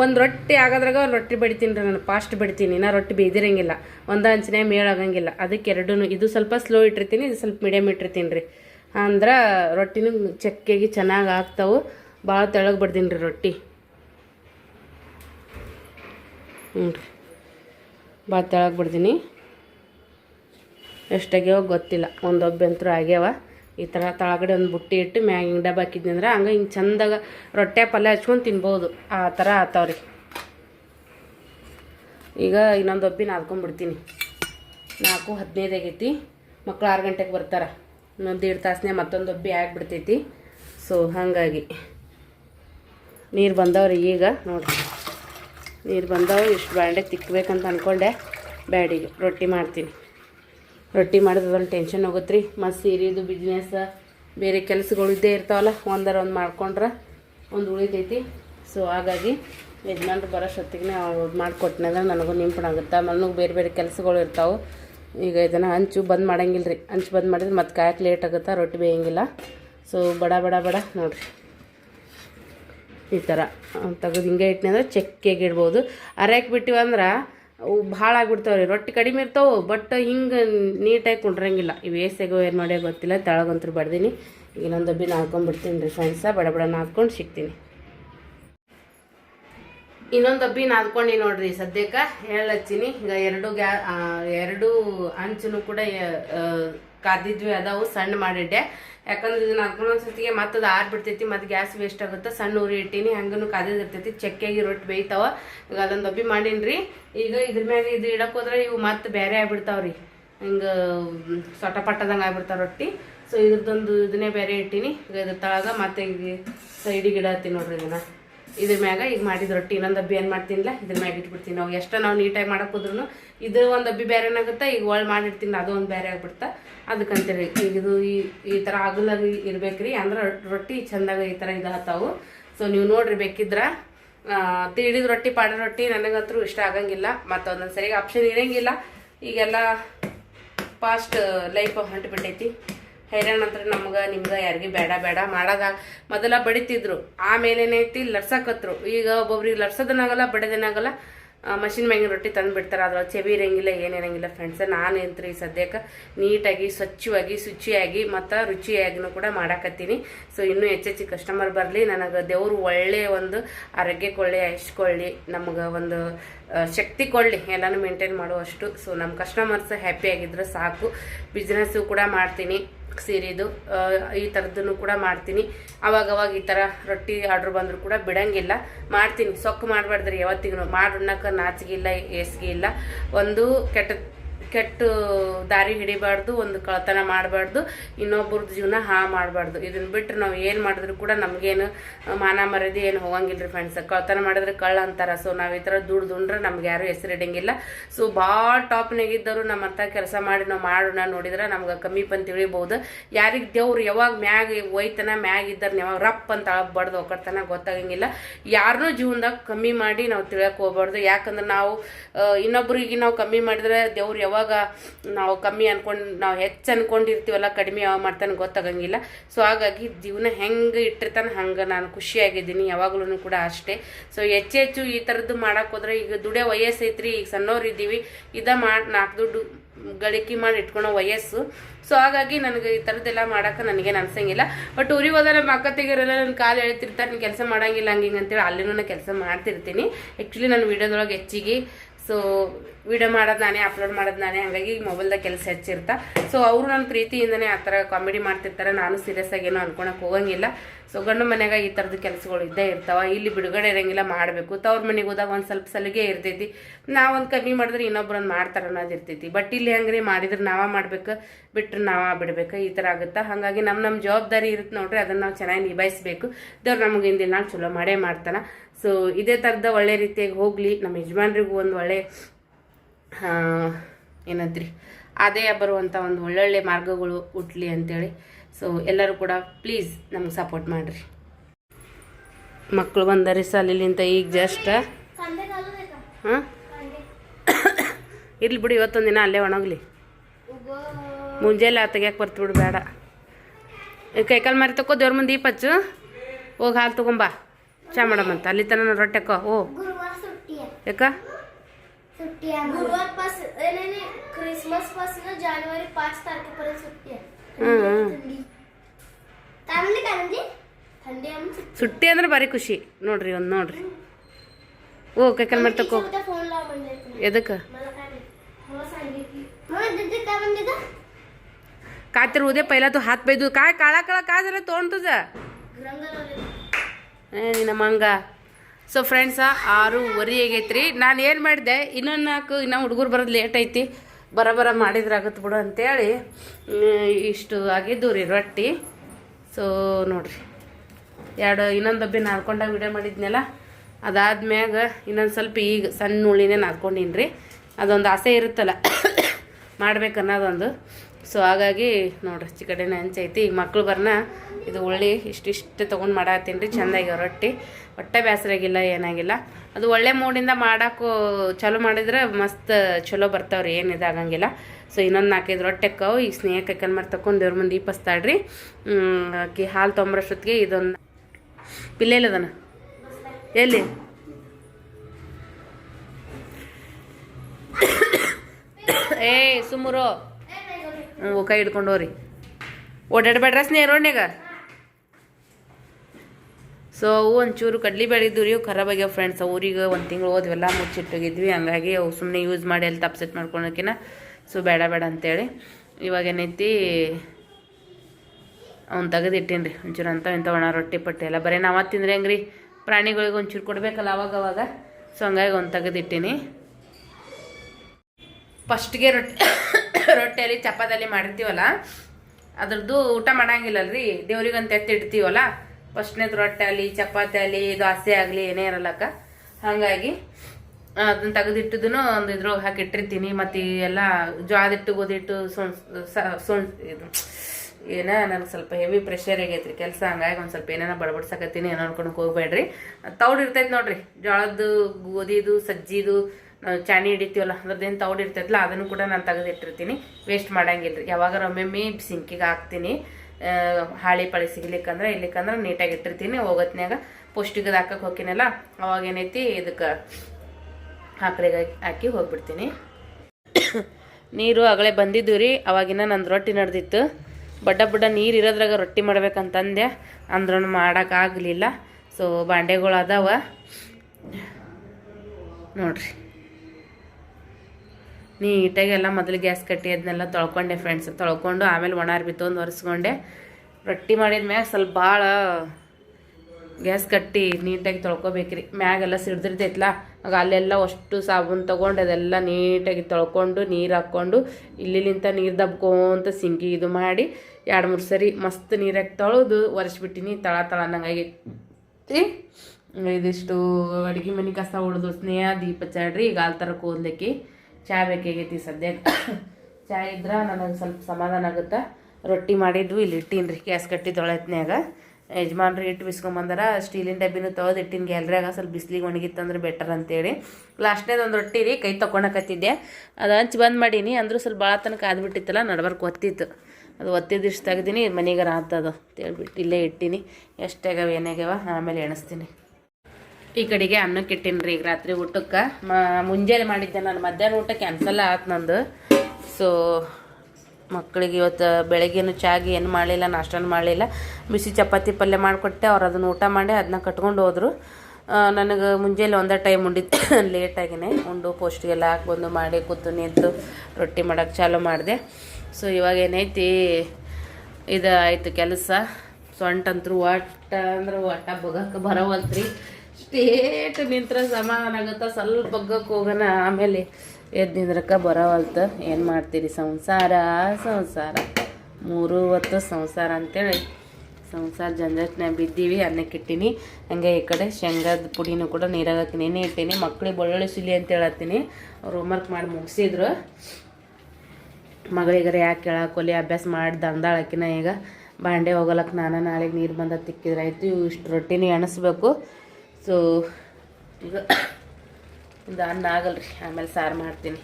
ಒಂದು ರೊಟ್ಟಿ ಆಗೋದ್ರಾಗ ಒಂದು ರೊಟ್ಟಿ ಬಡಿತೀನಿ ರೀ ನಾನು ಫಾಸ್ಟ್ ಬಿಡ್ತೀನಿ ನಾ ರೊಟ್ಟಿ ಬೇಯ್ದಿರಂಗಿಲ್ಲ. ಒಂದು ಹಂಚಿನ ಮೇಳಾಗಂಗಿಲ್ಲ ಅದಕ್ಕೆ ಎರಡೂ ಇದು ಸ್ವಲ್ಪ ಸ್ಲೋ ಇಟ್ಟಿರ್ತೀನಿ, ಇದು ಸ್ವಲ್ಪ ಮೀಡಿಯಮ್ ಇಟ್ಟಿರ್ತೀನಿ ರೀ. ಅಂದ್ರೆ ರೊಟ್ಟಿನೂ ಚಕ್ಕೆಗೆ ಚೆನ್ನಾಗಿ ಆಗ್ತಾವೆ. ಭಾಳ ತೆಳಗೆ ಬಡ್ದೀನಿ ರೀ ರೊಟ್ಟಿ. ಹ್ಞೂ ರೀ. ಭಾಳ ತೆಳಗೆ ಬಿಡ್ತೀನಿ ಎಷ್ಟಾಗ್ಯಾವ ಗೊತ್ತಿಲ್ಲ. ಒಂದು ಒಬ್ಬಂತರೂ ಆಗ್ಯಾವ. ಈ ಥರ ತಳಗಡೆ ಒಂದು ಬುಟ್ಟಿ ಇಟ್ಟು ಮ್ಯಾಗ ಹಿಂಗೆ ಡಬ್ಬ ಹಾಕಿದ್ನಿ ಅಂದ್ರೆ ಹಂಗೆ ಹಿಂಗೆ ಚಂದಾಗ ರೊಟ್ಟೆ ಪಲ್ಯ ಹಚ್ಕೊಂಡು ತಿನ್ಬೋದು. ಆ ಥರ ಆತಾವ್ರಿ. ಈಗ ಇನ್ನೊಂದು ಒಬ್ಬಿ ನಾದ್ಕೊಂಡ್ಬಿಡ್ತೀನಿ ನಾಲ್ಕು ಹದಿನೈದು ಆಗೈತಿ. ಮಕ್ಕಳು ಆರು ಗಂಟೆಗೆ ಬರ್ತಾರೆ. ಇನ್ನೊಂದು ಎರಡು ತಾಸನೇ ಮತ್ತೊಂದು ಒಬ್ಬಿ ಆಗಿಬಿಡ್ತೈತಿ. ಸೊ, ಹಾಗಾಗಿ ನೀರು ಬಂದವ್ರಿ ಈಗ. ನೋಡಿರಿ. ನೀರು ಬಂದವು, ಇಷ್ಟು ಬ್ಯಾಂಡೆ ತಿಕ್ಕಬೇಕಂತ ಅಂದ್ಕೊಂಡೆ ಬ್ಯಾಡಿಗೆ ರೊಟ್ಟಿ ಮಾಡ್ತೀನಿ. ರೊಟ್ಟಿ ಮಾಡಿದ್ರೆ ಒಂದು ಟೆನ್ಷನ್ ಹೋಗುತ್ತೆ ರೀ ಮತ್ತು ಸೀರೆದು ಬಿಸ್ನೆಸ್ ಬೇರೆ ಕೆಲಸಗಳು ಇದ್ದೇ ಇರ್ತಾವಲ್ಲ, ಒಂದರ ಒಂದು ಮಾಡ್ಕೊಂಡ್ರೆ ಒಂದು ಉಳಿತೈತಿ. ಸೊ ಹಾಗಾಗಿ ಯಜಮಾನ್ರು ಬರೋಷ್ಟೊತ್ತಿಗೆ ಅವ್ರು ಮಾಡಿಕೊಟ್ಟೆ ಅಂದ್ರೆ ನನಗೂ ನಿಂಪಣಾಗುತ್ತೆ ನನಗೂ ಬೇರೆ ಬೇರೆ ಕೆಲಸಗಳು ಇರ್ತಾವೆ. ಈಗ ಇದನ್ನು ಹಂಚು ಬಂದ್ ಮಾಡಂಗಿಲ್ಲ ರೀ ಹಂಚು ಬಂದ್ ಮಾಡಿದ್ರೆ ಮತ್ತೆ ಕಾಯಕ್ಕೆ ಲೇಟ್ ಆಗುತ್ತೆ, ರೊಟ್ಟಿ ಬೇಯಂಗಿಲ್ಲ. ಸೊ ಬಡ ಬಡ ಬಡ ನೋಡಿರಿ. ಈ ಥರ ತೆಗೆದು ಹಿಂಗೆ ಇಟ್ನಂದ್ರೆ ಚೆಕ್ಕೆಗೆ ಇಡ್ಬೋದು. ಅರ್ಯಾಕೆ ಬಿಟ್ಟಿವಿ ಅಂದ್ರೆ ಅವು ಭಾಳ ಆಗ್ಬಿಡ್ತಾವೆ ರೀ ರೊಟ್ಟಿ ಕಡಿಮೆ ಇರ್ತಾವೆ ಬಟ್ ಹಿಂಗೆ ನೀಟಾಗಿ ಕುಂಡ್ರಂಗಿಲ್ಲ. ಇವು ಏಸೆಗೋ ಏನು ಮಾಡ್ಯೋ ಗೊತ್ತಿಲ್ಲ ತೆಳಗಂತೂ ಬಡ್ದೀನಿ. ಇನ್ನೊಂದು ಡಬ್ಬಿ ನಾದ್ಕೊಂಡ್ಬಿಡ್ತೀನಿ ರೀ ಫ್ರೆಂಡ್ಸ ಬಡ ಬಡ ನಾದ್ಕೊಂಡು ಸಿಗ್ತೀನಿ. ಇನ್ನೊಂದು ಅಬ್ಬಿ ನಾದ್ಕೊಂಡು ನೋಡ್ರಿ ಸದ್ಯಕ್ಕೆ, ಹೇಳತ್ತೀನಿ. ಈಗ ಎರಡು ಗ್ಯಾ ಎರಡು ಹಂಚನು ಕೂಡ ಕಾದಿದ್ವಿ, ಅದಾವು, ಸಣ್ಣ ಮಾಡಿಡ್ಡೆ ಯಾಕಂದ್ರೆ ಇದನ್ನ ಹಾಕೊಂಡೊಂದ್ಸತಿಗೆ ಮತ್ತೆ ಅದು ಆರ್ಬಿಡ್ತೈತಿ, ಮತ್ತೆ ಗ್ಯಾಸ್ ವೇಸ್ಟ್ ಆಗುತ್ತೆ, ಸಣ್ಣ ಉರಿ ಇಟ್ಟೀನಿ ಹಂಗೂ ಕಾದಿರ್ತೈತಿ ಚಕ್ಕೆಗೆ ರೊಟ್ಟಿ ಬೇಯ್ತಾವ. ಈಗ ಅದೊಂದು ಒಬ್ಬಿ ಮಾಡೀನಿ ಈಗ ಇದ್ರ ಮ್ಯಾಗ ಇದು ಇಡಕ್ ಹೋದ್ರೆ ಇವು ಮತ್ತೆ ಬೇರೆ ಆಗ್ಬಿಡ್ತಾವ್ರಿ. ಹಿಂಗೆ ಸೊಟ ಪಟ್ಟದಂಗೆ ಆಗ್ಬಿಡ್ತಾವ ರೊಟ್ಟಿ. ಸೊ ಇದ್ರದೊಂದು ಇದನ್ನೇ ಬೇರೆ ಇಟ್ಟೀನಿ. ಈಗ ಇದ್ರ ತಳಗ ಮತ್ತೆ ಸೈಡಿಗೆ ಇಡತ್ತೀನಿ ನೋಡ್ರಿ ಇದನ್ನ. ಇದ್ರ ಮ್ಯಾಗ ಈಗ ಮಾಡಿದ ರೊಟ್ಟಿ ಇನ್ನೊಂದು ಅಬ್ಬಿ ಏನು ಮಾಡ್ತೀನಿಲ್ಲ ಇದ್ರ ಮ್ಯಾಗ ಇಟ್ಬಿಡ್ತೀನಿ. ನಾವು ಎಷ್ಟೋ ನಾವು ನೀಟಾಗಿ ಮಾಡಕ್ ಹೋದ್ರೂ ಇದು ಒಂದು ಡಬ್ಬಿ ಬೇರೆ ಏನಾಗುತ್ತೆ? ಈಗ ಒಳ್ ಮಾಡಿರ್ತೀನಿ ಅದು ಒಂದು ಬೇರೆ ಆಗ್ಬಿಡ್ತಾ. ಅದಕ್ಕಂತೇಳಿ ಈಗ ಇದು ಈ ಈ ಥರ ಇರಬೇಕು ಇರ್ಬೇಕ್ರಿ. ಅಂದ್ರೆ ರೊಟ್ಟಿ ಚಂದಾಗ ಈ ಥರ ಹತ್ತಾವು ಸೊ ನೀವು ನೋಡ್ರಿ ಬೇಕಿದ್ರೆ. ತಿಳಿದ ರೊಟ್ಟಿ ಪಾಡ ರೊಟ್ಟಿ ನನಗಂತೂ ಇಷ್ಟ ಆಗಂಗಿಲ್ಲ. ಮತ್ತು ಒಂದೊಂದು ಸರಿಗೆ ಆಪ್ಷನ್ ಇರಂಗಿಲ್ಲ. ಈಗೆಲ್ಲ ಫಾಸ್ಟ್ ಲೈಫ್ ಹೊಂಟ್ಬಿಟ್ಟೈತಿ ಹೈರಾಣ ಅಂತ ನಮ್ಗೆ, ನಿಮ್ಗೆ ಯಾರಿಗೆ ಬೇಡ ಬೇಡ ಮಾಡೋದಾಗ ಮೊದಲ ಬಡಿತಿದ್ರು. ಆಮೇಲೆ ಏನೈತಿ ಲರ್ಸಕತ್ರು ಈಗ ಒಬ್ಬೊಬ್ರಿಗೆ ಲರ್ಸೋದನ್ನಾಗಲ್ಲ ಬಡದನಾಗಲ್ಲ ಮಷಿನ್ ಮ್ಯಾಗಿನ ರೊಟ್ಟಿ ತಂದು ಬಿಡ್ತಾರೆ. ಅದ್ರ ಚೆವಿ ಇರಂಗಿಲ್ಲ ಏನಿರಂಗಿಲ್ಲ ಫ್ರೆಂಡ್ಸ್ ನಾನು ಎಂತ್ರಿ ಸದ್ಯಕ್ಕೆ? ನೀಟಾಗಿ, ಸ್ವಚ್ಛವಾಗಿ, ಶುಚಿಯಾಗಿ, ಮತ್ತು ರುಚಿಯಾಗಿನೂ ಕೂಡ ಮಾಡಾಕತ್ತೀನಿ. ಸೊ ಇನ್ನೂ ಹೆಚ್ಚೆಚ್ಚು ಕಸ್ಟಮರ್ ಬರಲಿ. ನನಗೆ ದೇವರು ಒಳ್ಳೆಯ ಒಂದು ಆರೋಗ್ಯ ಕೊಳ್ಳಿ ಐಶ್ ಕೊಳ್ಳಿ ನಮ್ಗೆ ಒಂದು ಶಕ್ತಿ ಕೊಡಲಿ, ಎಲ್ಲನೂ ಮೇಂಟೈನ್ ಮಾಡುವಷ್ಟು. ಸೊ ನಮ್ಮ ಕಸ್ಟಮರ್ಸ್ ಹ್ಯಾಪಿಯಾಗಿದ್ರೆ ಸಾಕು. ಬಿಸ್ನೆಸ್ಸು ಕೂಡ ಮಾಡ್ತೀನಿ ಸೀರೆದು. ಈ ಥರದ್ದನ್ನು ಕೂಡ ಮಾಡ್ತೀನಿ. ಅವಾಗ ಅವಾಗ ಈ ಥರ ರೊಟ್ಟಿ ಆರ್ಡ್ರ್ ಬಂದರೂ ಕೂಡ ಬಿಡಂಗಿಲ್ಲ. ಮಾಡ್ತೀನಿ. ಸೊಕ್ಕು ಮಾಡಬಾರ್ದ್ರಿ ಯಾವತ್ತಿಗೂ ಮಾಡಿ ಉಣ್ಣಕ್ಕೆ ನಾಚಿಗೆ ಇಲ್ಲ, ಏಸಿಗೆ ಇಲ್ಲ. ಒಂದು ಕೆಟ್ಟ ಕೆಟ್ಟ ದಾರಿ ಹಿಡಿಬಾರ್ದು, ಒಂದು ಕಳತನ ಮಾಡಬಾರ್ದು ಇನ್ನೊಬ್ಬರದ್ದು ಜೀವನ ಹಾ ಮಾಡಬಾರ್ದು. ಇದನ್ನ ಬಿಟ್ಟರೆ ನಾವು ಏನು ಮಾಡಿದ್ರು ಕೂಡ ನಮಗೇನು ಮಾನ ಮರ್ಯಾದೆ ಏನು ಹೋಗಂಗಿಲ್ಲ ರೀ ಫ್ರೆಂಡ್ಸ್ ಕಳತನ ಮಾಡಿದ್ರೆ ಕಳ್ಳ ಅಂತಾರ. ಸೊ ನಾವು ಈ ಥರ ದುಡ್ಡು ದುಂಡ್ರೆ ನಮ್ಗೆ ಯಾರು ಹೆಸರು ಇಡಂಗಿಲ್ಲ. ಸೊ ಭಾಳ ಟಾಪ್ನಾಗಿದ್ದವರು ನಮ್ಮ ಅಂಥ ಕೆಲಸ ಮಾಡಿ ನಾವು ಮಾಡೋಣ ನೋಡಿದ್ರೆ ನಮ್ಗೆ ಕಮ್ಮಿ ಪನ್ ತಿಳಿಬಹುದು ಯಾರಿಗೆ ದೇವ್ರು ಯಾವಾಗ ಮ್ಯಾಗ ಒಯ್ತನ ಮ್ಯಾಗ ಇದ್ದಾರೆ ಯಾವಾಗ ರಪ್ ಅಂತ ಅಳಬಾರ್ದು ಒಕ್ಕಡ್ತನ ಗೊತ್ತಾಗಂಗಿಲ್ಲ. ಯಾರನ್ನೂ ಜೀವನದಾಗ ಕಮ್ಮಿ ಮಾಡಿ ನಾವು ತಿಳ್ಯಕ್ಕೆ ಹೋಗ್ಬಾರ್ದು. ಯಾಕಂದ್ರೆ ನಾವು ಇನ್ನೊಬ್ರಿಗೆ ನಾವು ಕಮ್ಮಿ ಮಾಡಿದ್ರೆ ದೇವ್ರು ಯಾವಾಗ ನಾವು ಕಮ್ಮಿ ಅನ್ಕೊಂಡು, ನಾವು ಹೆಚ್ಚು ಅನ್ಕೊಂಡಿರ್ತೀವಲ್ಲ, ಕಡಿಮೆ ಯಾವಾಗ ಮಾಡ್ತಾನೆ ಗೊತ್ತಾಗಂಗಿಲ್ಲ. ಸೊ ಹಾಗಾಗಿ ಜೀವನ ಹೆಂಗೆ ಇಟ್ಟಿರ್ತಾನೆ ಹಂಗೆ ನಾನು ಖುಷಿಯಾಗಿದ್ದೀನಿ ಯಾವಾಗಲೂ ಕೂಡ ಅಷ್ಟೇ. ಸೊ ಹೆಚ್ಚು ಹೆಚ್ಚು ಈ ಥರದ್ದು ಹೋದ್ರೆ ಈಗ ದುಡಿಯೋ ವಯಸ್ಸೈತ್ರಿ ಈಗ ಸಣ್ಣವ್ರು ಇದ್ದೀವಿ ಇದ ಮಾಡಿ ನಾಲ್ಕು ದುಡ್ಡು ಗಳಿಕೆ ಮಾಡಿ ಇಟ್ಕೊಳೋ ವಯಸ್ಸು. ಸೊ ಹಾಗಾಗಿ ನನಗೆ ಈ ಥರದ್ದೆಲ್ಲ ಮಾಡೋಕೆ ನನಗೇನು ಅನ್ಸಂಗಿಲ್ಲ. ಬಟ್ ಉರಿ ಹೋದಾಗ ನಮ್ಮ ಅಕ್ಕ ನನ್ನ ಕಾಲು ಹೇಳ್ತಿರ್ತಾರೆ ನೀನು ಕೆಲಸ ಮಾಡೋಂಗಿಲ್ಲ ಹಂಗೆ ಹಿಂಗೆ ಅಂತೇಳಿ ಅಲ್ಲಿನೂ ನಾನು ಕೆಲಸ ಮಾಡ್ತಿರ್ತೀನಿ. ಆ್ಯಕ್ಚುಲಿ ನಾನು ವೀಡಿಯೋದೊಳಗೆ ಹೆಚ್ಚಿಗೆ ಸೊ ವಿಡಿಯೋ ಮಾಡೋದು ನಾನೇ ಅಪ್ಲೋಡ್ ಮಾಡೋದು ನಾನೇ, ಹಾಗಾಗಿ ಮೊಬೈಲ್ದಾಗ ಕೆಲಸ ಹೆಚ್ಚಿರ್ತ. ಸೊ ಅವರು ನನ್ನ ಪ್ರೀತಿಯಿಂದನೇ ಆ ಥರ ಕಾಮಿಡಿ ಮಾಡ್ತಿರ್ತಾರೆ. ನಾನು ಸೀರಿಯಸ್ ಆಗೇನೋ ಅನ್ಕೊಳಕ್ಕೆ ಹೋಗಂಗಿಲ್ಲ. ಸೊ ಗಂಡು ಮನೆಯಾಗ ಈ ಥರದ್ದು ಕೆಲಸಗಳು ಇದ್ದೇ ಇರ್ತಾವ. ಇಲ್ಲಿ ಬಿಡುಗಡೆ ಇರೋಂಗಿಲ್ಲ, ಮಾಡಬೇಕು. ತವ್ರ ಮನೆಗೆ ಹೋದಾಗ ಒಂದು ಸ್ವಲ್ಪ ಸಲಿಗೆ ಇರ್ತೈತಿ. ನಾವೊಂದು ಕಮ್ಮಿ ಮಾಡಿದ್ರೆ ಇನ್ನೊಬ್ರೊಂದು ಮಾಡ್ತಾರೆ ಅನ್ನೋದು ಇರ್ತೈತಿ. ಬಟ್ ಇಲ್ಲಿ ಹೆಂಗ್ರಿ ಮಾಡಿದ್ರೆ ನಾವೇ ಮಾಡ್ಬೇಕು. ಬಿಟ್ಟರೆ ನಾವ ಬಿಡ್ಬೇಕು. ಈ ಥರ ಆಗುತ್ತಾ. ಹಾಗಾಗಿ ನಮ್ಮ ನಮ್ಮ ಜವಾಬ್ದಾರಿ ಇರುತ್ತೆ ನೋಡ್ರಿ. ಅದನ್ನು ನಾವು ಚೆನ್ನಾಗಿ ನಿಭಾಯಿಸಬೇಕು. ದೇವ್ರು ನಮಗೆ ಹಿಂದಿನ ಚಲೋ ಮಾಡೇ ಮಾಡ್ತಾನೆ. ಸೊ ಇದೇ ಥರದ ಒಳ್ಳೆ ರೀತಿಯಾಗಿ ಹೋಗಲಿ, ನಮ್ಮ ಯಜಮಾನ್ರಿಗೂ ಒಂದು ಒಳ್ಳೆ ಏನಂತೀರಿ, ಆದಾಯ ಬರುವಂಥ ಒಂದು ಒಳ್ಳೊಳ್ಳೆ ಮಾರ್ಗಗಳು ಹುಟ್ಲಿ ಅಂತೇಳಿ. ಸೊ ಎಲ್ಲರೂ ಕೂಡ ಪ್ಲೀಸ್ ನಮ್ಗೆ ಸಪೋರ್ಟ್ ಮಾಡಿರಿ. ಮಕ್ಕಳು ಬಂದರಿ ಸಾಲಿಲಿಂತ ಈಗ ಜಸ್ಟ್ ಹಾಂ? ಇರ್ಲಿ ಬಿಡಿ, ಇವತ್ತೊಂದು ದಿನ ಅಲ್ಲೇ ಒಣಗಲಿ. ಮುಂಜಾನೆ ತೆಗಿಯಕ್ಕೆ ಬರ್ತು ಬಿಡು, ಬೇಡ. ಕೈಕಾಲು ಮಾರಿ ತಕೋ, ದೇವ್ರ ಮುಂದೆ ದೀಪ ಹಚ್ಚು. ಹೋಗಿ ಹಾಲು ತೊಗೊಂಬಾ ಚಾ ಮಾಡಮಂತ ಅಲ್ಲಿ ತನ ರೊಟ್ಟೆಕ್ಕೋ ಓ गुरुवार सुट्टी आहे ಯಾಕ सुट्टी आहे गुरुवार पासून नाही नाही क्रिसमस पासून जानेवारी पाच तारखेपर्यंत सुट्टी आहे हं, हं. थंडी काय म्हणते काय म्हणते थंडी आहे म्हणते. ಸುಟ್ಟಿ ಅಂದ್ರೆ ಭಾರಿ ಖುಷಿ ನೋಡ್ರಿ ಒಂದು ನೋಡ್ರಿ ಓ ಕೈಕಾಲು ಮಾರಿ ತಕೋ उद्या फोन लाव म्हणले तुम्ही. ಎದಕ್ಕೆ मला काय माहिती. मला सांगितली मग दीदी काय म्हणते का काय तर उद्या पहिला तू हात पाय धु काय काळा काळा काय झालं तोंड तुझं रंग लावले ನಿನ್ನ ಮಂಗ. ಸೊ ಫ್ರೆಂಡ್ಸ ಆರೂವರೆ ಆಗೈತ್ರಿ. ನಾನು ಏನು ಮಾಡಿದೆ, ಇನ್ನೊಂದು ನಾಲ್ಕು ಇನ್ನೂ ಹುಡುಗರು ಬರೋದು ಲೇಟ್ ಐತಿ. ಬರ ಬರ ಮಾಡಿದ್ರಾಗತ್ತೆ ಬಿಡು ಅಂತೇಳಿ ಇಷ್ಟು ಆಗಿದ್ದು ರೀ ರೊಟ್ಟಿ. ಸೊ ನೋಡಿರಿ. ಎರಡು, ಇನ್ನೊಂದು ಡಬ್ಬಿ ನಾದ್ಕೊಂಡಾಗ ವಿಡಿಯೋ ಮಾಡಿದ್ನಲ್ಲ, ಅದಾದ್ಮ್ಯಾಗ ಇನ್ನೊಂದು ಸ್ವಲ್ಪ ಈಗ ಸಣ್ಣ ಉಳ್ಳಿನೇ ನಾದ್ಕೊಂಡೀನಿ ರೀ. ಅದೊಂದು ಆಸೆ ಇರುತ್ತಲ್ಲ ಮಾಡ್ಬೇಕು ಅನ್ನೋದೊಂದು ಸೊ ಹಾಗಾಗಿ ನೋಡ್ರಿ ಚಿಕಡೆನ ಹಂಚೈತಿ ಈಗ ಮಕ್ಕಳು ಬರ್ನ ಇದು ಉಳ್ಳಿ ಇಷ್ಟಿಷ್ಟು ತೊಗೊಂಡು ಮಾಡತ್ತೀನಿ ರೀ, ಚೆಂದಾಗಿ ರೊಟ್ಟಿ. ಹೊಟ್ಟೆ ಬ್ಯಾಸರಾಗಿಲ್ಲ, ಏನಾಗಿಲ್ಲ. ಅದು ಒಳ್ಳೆ ಮೂಡಿಂದ ಮಾಡೋಕ್ಕೂ ಚಲೋ ಮಾಡಿದ್ರೆ ಮಸ್ತ್ ಚಲೋ ಬರ್ತಾವ್ರಿ, ಏನು ಇದಾಗಂಗಿಲ್ಲ. ಸೊ ಇನ್ನೊಂದು ನಾಲ್ಕೈದು ರೊಟ್ಟಿ ಈ ಈಗ ಸ್ನೇಹ ಕೈಕಲ್ ಮಾಡಿ ತಕೊಂಡು ದೇವ್ರ ಮುಂದೆ ಈಪಸ್ತಾಳ್ರಿ ಆಕಿ ಹಾಲು ತೊಂಬರಷ್ಟೊತ್ತಿಗೆ ಇದೊಂದು ಪಿಲ್ಲೇಲದನ ಎಲ್ಲಿ? ಏ ಸುಮ್ಮರು ಕೈ ಹಿಡ್ಕೊಂಡು ಹೋಗ್ರಿ. ಓಡಾಡ್ಬೇಡ್ರ ಸ್ನೇಹ ಸೊ ಅವು ಒಂಚೂರು ಕಡ್ಲಿ ಬೆಳೆದಿದ್ದು ರೀ, ಖರಾಬ್ ಆಗ್ಯಾವ ಫ್ರೆಂಡ್ಸ್ ಊರಿಗೆ ಒಂದು ತಿಂಗಳು ಹೋದ್ವೆಲ್ಲ ಮುಚ್ಚಿಟ್ಟೋಗಿದ್ವಿ. ಹಂಗಾಗಿ ಅವು ಸುಮ್ಮನೆ ಯೂಸ್ ಮಾಡಿ ಅಲ್ಲಿ ತಪ್ಸೆಟ್ ಮಾಡ್ಕೊಳೋಕಿನ. ಸೊ ಬೇಡ ಬೇಡ ಅಂತೇಳಿ. ಇವಾಗ ಏನೈತಿ, ಅವ್ನು ತೆಗೆದಿಟ್ಟೀನಿ ರೀ. ಒಂಚೂರು ಅಂತ ಇಂಥ ಒಣ ರೊಟ್ಟಿ, ಪಟ್ಟಿ ಎಲ್ಲ. ಬರೀ ನಾವ ತಿಂದ್ರೆ ರೀ ಪ್ರಾಣಿಗಳಿಗೆ ಒಂಚೂರು ಕೊಡಬೇಕಲ್ಲ ಅವಾಗ ಅವಾಗ. ಸೊ ಹಂಗಾಗಿ ಅವ್ನು ತೆಗೆದಿಟ್ಟೀನಿ. ಫಸ್ಟ್ಗೆ ರೊಟ್ಟಿ ರೊಟ್ಟಿಯಲ್ಲಿ ಚಪಾತಲ್ಲಿ ಮಾಡಿರ್ತೀವಲ್ಲ, ಅದ್ರದ್ದು ಊಟ ಮಾಡಂಗಿಲ್ಲಲ್ರಿ. ದೇವ್ರಿಗೆ ಅಂತ ಎತ್ತಿಡ್ತೀವಲ್ಲ ಫಸ್ಟ್ನೇದು ರೊಟ್ಟೆ ಆಗಲಿ, ಚಪಾತಿ ಆಗಲಿ ದೋಸೆ ಆಗಲಿ, ಏನೇ ಇರಲ್ಲಕ್ಕ ಹಾಗಾಗಿ, ಅದನ್ನ ತೆಗೆದಿಟ್ಟಿದ್ದನ್ನು ಒಂದು ಇದ್ರೊಳಗೆ ಹಾಕಿ ಇಟ್ಟಿರ್ತೀನಿ. ಮತ್ತು ಎಲ್ಲ ಜ್ವಾದಿಟ್ಟು ಗೋದಿಟ್ಟು ಸೊಣ್ ಇದು, ಏನೋ, ನನಗೆ ಸ್ವಲ್ಪ ಹೆವಿ ಪ್ರೆಷರ್ ಆಗೈತ್ರಿ ಕೆಲಸ. ಹಂಗಾಗಿ ಒಂದು ಸ್ವಲ್ಪ ಏನೇನೋ ಬಡಬಡ್ಸಕತ್ತೀನಿ ಏನೋ ಅನ್ಕೊಂಡು ಹೋಗ್ಬೇಡ್ರಿ. ತೌಡ್ ಇರ್ತೈತೆ ನೋಡ್ರಿ. ಜೋಳದ್ದು ಗೋಧಿದು ಸಜ್ಜಿದು ಚಾಣಿ ಹಿಡಿತೀವಲ್ಲ, ಅದ್ರದ್ದೇನು ತೌಡ್ ಇರ್ತೈತಲ್ಲ ಅದನ್ನು ಕೂಡ ನಾನು ತೆಗೆದಿಟ್ಟಿರ್ತೀನಿ. ವೇಸ್ಟ್ ಮಾಡೋಂಗಿಲ್ಲ ರೀ ಯಾವಾಗಾರ ಒಮ್ಮೊಮ್ಮೆ ಸಿಂಕಿಗೆ ಹಾಕ್ತೀನಿ. ಹಾಳಿ ಪಳಿ ಸಿಗ್ಲಿಕ್ಕಂದ್ರೆ ಇಲ್ಲಿಕ್ಕಂದ್ರೆ ನೀಟಾಗಿ ಇಟ್ಟಿರ್ತೀನಿ. ಹೋಗತ್ನಾಗ ಪೌಷ್ಟಿಕದ ಹಾಕಕ್ಕೆ ಹೋಗ್ತೀನಲ್ಲ ಅವಾಗ ಏನೈತಿ ಇದಕ್ಕೆ ಹಾಕಳಿಗೆ ಹಾಕಿ ಹೋಗ್ಬಿಡ್ತೀನಿ. ನೀರು ಆಗಲೇ ಬಂದಿದ್ದು ರೀ ಅವಾಗಿನ ನಂದು ರೊಟ್ಟಿ ನಡೆದಿತ್ತು. ಬಡ್ಡ ಬಡ್ಡ ನೀರು ಇರೋದ್ರಾಗ ರೊಟ್ಟಿ ಮಾಡ್ಬೇಕಂತಂದೆ ಅಂದ್ರೂ ಮಾಡೋಕ್ಕಾಗಲಿಲ್ಲ ಸೊ ಬಾಂಡೆಗಳು ಅದಾವ. ನೋಡ್ರಿ. ನೀಟಾಗಿ ಎಲ್ಲ ಮೊದಲು ಗ್ಯಾಸ್ ಕಟ್ಟಿ ಅದನ್ನೆಲ್ಲ ತೊಳ್ಕೊಂಡೆ ಫ್ರೆಂಡ್ಸ್ ತೊಳ್ಕೊಂಡು ಆಮೇಲೆ ಒಣ ಅರ್ಬಿ ತೊಗೊಂಡು ಒರೆಸ್ಕೊಂಡೆ. ರೊಟ್ಟಿ ಮಾಡಿದ ಮ್ಯಾಗ ಸ್ವಲ್ಪ ಭಾಳ ಗ್ಯಾಸ್ ಕಟ್ಟಿ ನೀಟಾಗಿ ತೊಳ್ಕೊಬೇಕ್ರಿ. ಮ್ಯಾಗೆಲ್ಲ ಸಿಡ್ದಿರ್ತೈತ್ಲ? ಆಗ ಅಲ್ಲೆಲ್ಲ ಅಷ್ಟು ಸಾಬೂನು ತೊಗೊಂಡು ಅದೆಲ್ಲ ನೀಟಾಗಿ ತೊಳ್ಕೊಂಡು ನೀರು ಹಾಕ್ಕೊಂಡು ಇಲ್ಲಿಲಿಂತ ನೀರು ದಬ್ಕೊಂತ ಸಿಂಕಿ ಇದು ಮಾಡಿ ಎರಡು ಮೂರು ಸರಿ ಮಸ್ತ್ ನೀರಾಗಿ ತೊಳೆದು ಒರೆಸ್ಬಿಟ್ಟಿನಿ. ತಳ ತಳ ಅನ್ನಂಗಾಗೈತಿ. ಇದಿಷ್ಟು ಅಡುಗೆ ಮನೆ ಕಸ ಹೊಡೆದು ಸ್ನೇಹ ದೀಪ ಚಾಡ್ರಿ. ಈಗ ಆಲ್ ಓದ್ಲಿಕ್ಕೆ ಚಹಾ ಬೇಕಾಗೈತಿ ಸದ್ಯಕ್ಕೆ ಚಹಾ ಇದ್ರೆ ನನಗೆ ಸ್ವಲ್ಪ ಸಮಾಧಾನ ಆಗುತ್ತೆ? ರೊಟ್ಟಿ ಮಾಡಿದ್ವಿ, ಇಲ್ಲಿ ಇಟ್ಟೀನಿ ರೀ ಗ್ಯಾಸ್ ಕಟ್ಟಿ ತೊಳೆತ್ನ್ಯಾಗ ಯಜಮಾನ್ರು ಇಟ್ಟು ಬಿಸ್ಕೊಂಬಂದಾರ ಸ್ಟೀಲಿನ ಡಬ್ಬಿನೂ ತೊಳೆದು ಇಟ್ಟಿನ ಗ್ಯಾಲ್ರಿಯಾಗ, ಸ್ವಲ್ಪ ಬಿಸ್ಲಿಗೆ ಒಣಗಿತ್ತಂದ್ರೆ ಬೆಟರ್ ಅಂತೇಳಿ. ಲಾಸ್ಟ್ನೇದು ಒಂದು ರೊಟ್ಟಿ ರೀ, ಕೈ ತೊಗೊಳಕತ್ತಿದ್ದೆ ಅದು ಹಂಚಿ ಬಂದ್ ಮಾಡೀನಿ, ಅಂದರೂ ಸ್ವಲ್ಪ ಭಾಳ ತನಕ ಆದ್ಬಿಟ್ಟಿತ್ತಲ್ಲ, ನಡ್ಬರ್ಕ್ ಒತ್ತಿತ್ತು. ಅದು ಒತ್ತಿದಿಷ್ಟು ತೆಗ್ದೀನಿ ಮನೆಗಾರ ಆತದು ಅಂತೇಳ್ಬಿಟ್ಟು ಇಲ್ಲೇ ಇಟ್ಟೀನಿ. ಎಷ್ಟಾಗ್ಯಾವ ಏನಾಗ್ಯಾವ ಆಮೇಲೆ ಎಣಿಸ್ತೀನಿ. ಈ ಕಡೆಗೆ ಅನ್ನಕ್ಕೆ ಇಟ್ಟಿನ್ರಿ ಈಗ ರಾತ್ರಿ ಊಟಕ್ಕೆ. ಮುಂಜಾನೆ ಮಾಡಿದ್ದೆ ನಾನು. ಮಧ್ಯಾಹ್ನ ಊಟ ಕ್ಯಾನ್ಸಲ್ ಆಯ್ತು ನಂದು. ಸೊ ಮಕ್ಕಳಿಗೆ ಇವತ್ತು ಬೆಳಗ್ಗೆನು ಚಾಗಿ ಏನು ಮಾಡಲಿಲ್ಲ, ನಾಷ್ಟನೂ ಮಾಡಲಿಲ್ಲ. ಬಿಸಿ ಚಪಾತಿ ಪಲ್ಯ ಮಾಡಿಕೊಟ್ಟೆ. ಅವ್ರು ಅದನ್ನು ಊಟ ಮಾಡಿ ಅದನ್ನ ಕಟ್ಕೊಂಡು ಹೋದರು. ನನಗೆ ಮುಂಜಾನೆ ಒಂದೇ ಟೈಮ್ ಉಂಡಿತ್ತು. ಲೇಟಾಗಿನೇ ಉಂಡು. ಪೋಸ್ಟಿಗೆಲ್ಲ ಹಾಕಿ ಬಂದು ಮಾಡಿ ಕೂತು ನಿಂತು ರೊಟ್ಟಿ ಮಾಡೋಕೆ ಚಾಲೂ ಮಾಡಿದೆ. ಸೊ ಇವಾಗ ಏನೈತಿ? ಇದು ಆಯಿತು ಕೆಲಸ ಸೊಂಟಂತ್ರು ಒಟ್ಟ ಅಂದ್ರೆ ಒಟ್ಟ ಬಗಕ್ಕೆ ಬರವಲ್ತ್ರಿ. ಸ್ಟೇಟ್ ನಿಂತ್ರ ಸಮಾಧಾನ ಆಗುತ್ತಾ. ಸ್ವಲ್ಪ ಬಗ್ಗಕ್ಕೆ ಹೋಗೋಣ, ಆಮೇಲೆ ಎದ್ದು ನಿಂದ್ರಕ್ಕ ಬರವಲ್ತ. ಏನು ಮಾಡ್ತೀರಿ? ಸಂಸಾರ ಸಂಸಾರ. ಮೂರು ಹೊತ್ತು ಸಂಸಾರ ಅಂತೇಳಿ. ಸಂಸಾರ ಜಂಜಟ್ನಾಗ ಬಿದ್ದೀವಿ, ಅನ್ನಕ್ಕೆ ಇಟ್ಟೀನಿ. ಹಂಗೆ ಈ ಕಡೆ ಶೇಂಗದ ಪುಡಿನೂ ಕೂಡ ನೀರಾಗಕ್ಕೆ ನೆನೆ ಇಟ್ಟೀನಿ. ಮಕ್ಳಿಗೆ ಬೆಳ್ಳುಳ್ಳಿ ಸುಲಿ ಅಂತ ಹೇಳತ್ತೀನಿ. ಅವ್ರು ಹೋಮ್ವರ್ಕ್ ಮಾಡಿ ಮುಗಿಸಿದ್ರು. ಮಗಳಿಗರ ಯಾಕೆ ಕೇಳಾಕೊಲಿ? ಅಭ್ಯಾಸ ಮಾಡಿ ದಂದಾಳಕಿನ ಈಗ. ಬಾಂಡೆ ಹೋಗಲಕ್ಕೆ ನಾನು ನಾಳೆಗೆ ನೀರು ಬಂದ ತಿಕ್ಕಿದ್ರೆ ಆಯಿತು. ಇಷ್ಟು ರೊಟ್ಟಿನೂ ಎಣಿಸ್ಬೇಕು. ಸೊ ಈಗ ಒಂದು ಅನ್ನ ಆಗಲ್ರಿ, ಆಮೇಲೆ ಸಾರು ಮಾಡ್ತೀನಿ.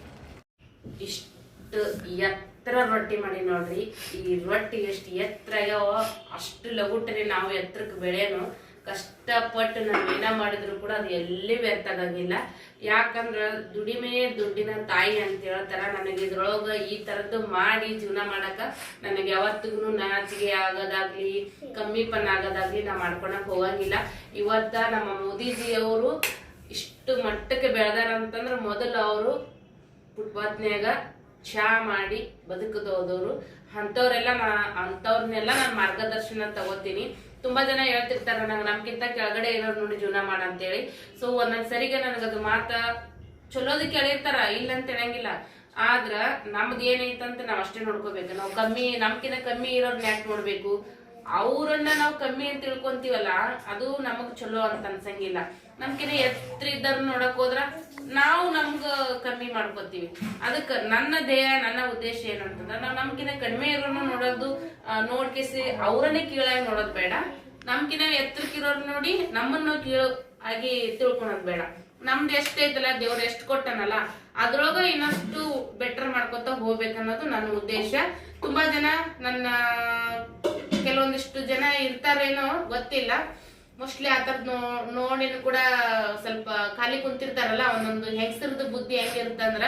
ಇಷ್ಟು ಎತ್ತರ ರೊಟ್ಟಿ ಮಾಡಿ ನೋಡ್ರಿ. ಈ ರೊಟ್ಟಿ ಎಷ್ಟು ಎತ್ತರ ಆಗ್ಯಾವ, ಅಷ್ಟು ಲಗುಟ್ರಿ ನಾವು ಎತ್ತರಕ್ಕೆ ಬೆಳೆಯೋನು. ಕಷ್ಟಪಟ್ಟು ನಾವು ಏನ ಮಾಡಿದ್ರು ಕೂಡ ಅದು ಎಲ್ಲಿ ವ್ಯರ್ಥ ಆಗಂಗಿಲ್ಲ. ಯಾಕಂದ್ರೆ ದುಡಿಮೆ ದುಡ್ಡಿನ ತಾಯಿ ಅಂತ ಹೇಳ್ತಾರ ನನಗೆ ಇದ್ರೊಳಗೆ ಈ ಥರದ್ದು ಮಾಡಿ ಜೀವನ ಮಾಡಕ ನನಗೆ ಯಾವತ್ತಿಗೂ ನಾಚಿಗೆ ಆಗೋದಾಗ್ಲಿ, ಕಮ್ಮಿಪನ ಆಗೋದಾಗ್ಲಿ ನಾ ಮಾಡ್ಕೊಳಕ್ ಹೋಗಂಗಿಲ್ಲ. ಇವತ್ತ ನಮ್ಮ ಮೋದಿಜಿ ಅವರು ಇಷ್ಟು ಮಟ್ಟಕ್ಕೆ ಬೆಳೆದಾರ ಅಂತಂದ್ರ ಮೊದಲು ಅವರು ಫುಟ್ಪಾತ್ನ್ಯಾಗ ಚಾ ಮಾಡಿ ಬದುಕದೋದವರು. ಅಂಥವ್ರೆಲ್ಲ ನಾ, ಅಂಥವ್ರನ್ನೆಲ್ಲ ನಾನು ಮಾರ್ಗದರ್ಶನ ತಗೋತೀನಿ. ತುಂಬಾ ಜನ ಹೇಳ್ತಿರ್ತಾರ, ನಂಗೆ ನಮ್ಗಿಂತ ಕೆಳಗಡೆ ಇರೋರು ನೋಡಿ ಜೀವನ ಮಾಡ ಅಂತೇಳಿ. ಸೊ ಒಂದೊಂದ್ ಸರಿಗೆ ನನಗದು ಮಾತ ಚಲೋದಕ್ಕೆ ಕೇಳಿರ್ತಾರ, ಇಲ್ಲ ಅಂತ ಹೇಳಂಗಿಲ್ಲ. ಆದ್ರ ನಮ್ದು ಏನೈತಂತ ನಾವ್ ಅಷ್ಟೇ ನೋಡ್ಕೋಬೇಕು. ನಾವು ಕಮ್ಮಿ, ನಮ್ಕಿಂತ ಕಮ್ಮಿ ಇರೋರ್ನ ಯಾಕೆ ನೋಡ್ಬೇಕು? ಅವ್ರನ್ನ ನಾವು ಕಮ್ಮಿ ಅಂತ ತಿಳ್ಕೊಂತೀವಲ್ಲ, ಅದು ನಮಗ್ ಚಲೋ ಅಂತ ಅನ್ಸಂಗಿಲ್ಲ. ನಮ್ಕಿನ ಎತ್ತರ ಇದ್ದವ್ರನ್ನ ನೋಡಕ್ ಹೋದ್ರ ನಾವು ನಮ್ಗ ಕಮ್ಮಿ ಮಾಡ್ಕೋತೀವಿ. ಅದಕ್ಕ ನನ್ನ ಧ್ಯೇಯ, ನನ್ನ ಉದ್ದೇಶ ಏನಂತಂದ್ರ ನಾವ್ ನಮ್ಕಿನ ಕಡಿಮೆ ಇರೋರ್ನ ನೋಡೋದು ನೋಡ್ಕೇಸಿ ಅವ್ರನ್ನೇ ಕೀಳಾಗಿ ನೋಡೋದ್ ಬೇಡ. ನಮ್ಕಿನ ಎತ್ತರಕ್ಕಿರೋರ್ ನೋಡಿ ನಮ್ಮನ್ನ ಕೀಳ ಆಗಿ ತಿಳ್ಕೊಳೋದ್ ಬೇಡ. ನಮ್ದು ಎಷ್ಟೈತಲ್ಲ ದೇವ್ರ ಎಷ್ಟು ಕೊಟ್ಟನಲ್ಲ, ಅದ್ರೊಳಗ ಇನ್ನಷ್ಟು ಬೆಟರ್ ಮಾಡ್ಕೊತ ಹೋಗ್ಬೇಕನ್ನೋದು ನನ್ನ ಉದ್ದೇಶ. ತುಂಬಾ ಜನ ನನ್ನ, ಕೆಲವೊಂದಿಷ್ಟು ಜನ ಇರ್ತಾರೇನೋ ಗೊತ್ತಿಲ್ಲ. ಮೋಸ್ಟ್ಲಿ ಆ ಥರದ್ ನೋ, ನೋಡಿನೂ ಕೂಡ ಸ್ವಲ್ಪ ಖಾಲಿ ಕುಂತಿರ್ತಾರಲ್ಲ, ಒಂದೊಂದು ಹೆಂಗಸರದ ಬುದ್ಧಿ ಹೆಂಗಿರುತ್ತಂದ್ರ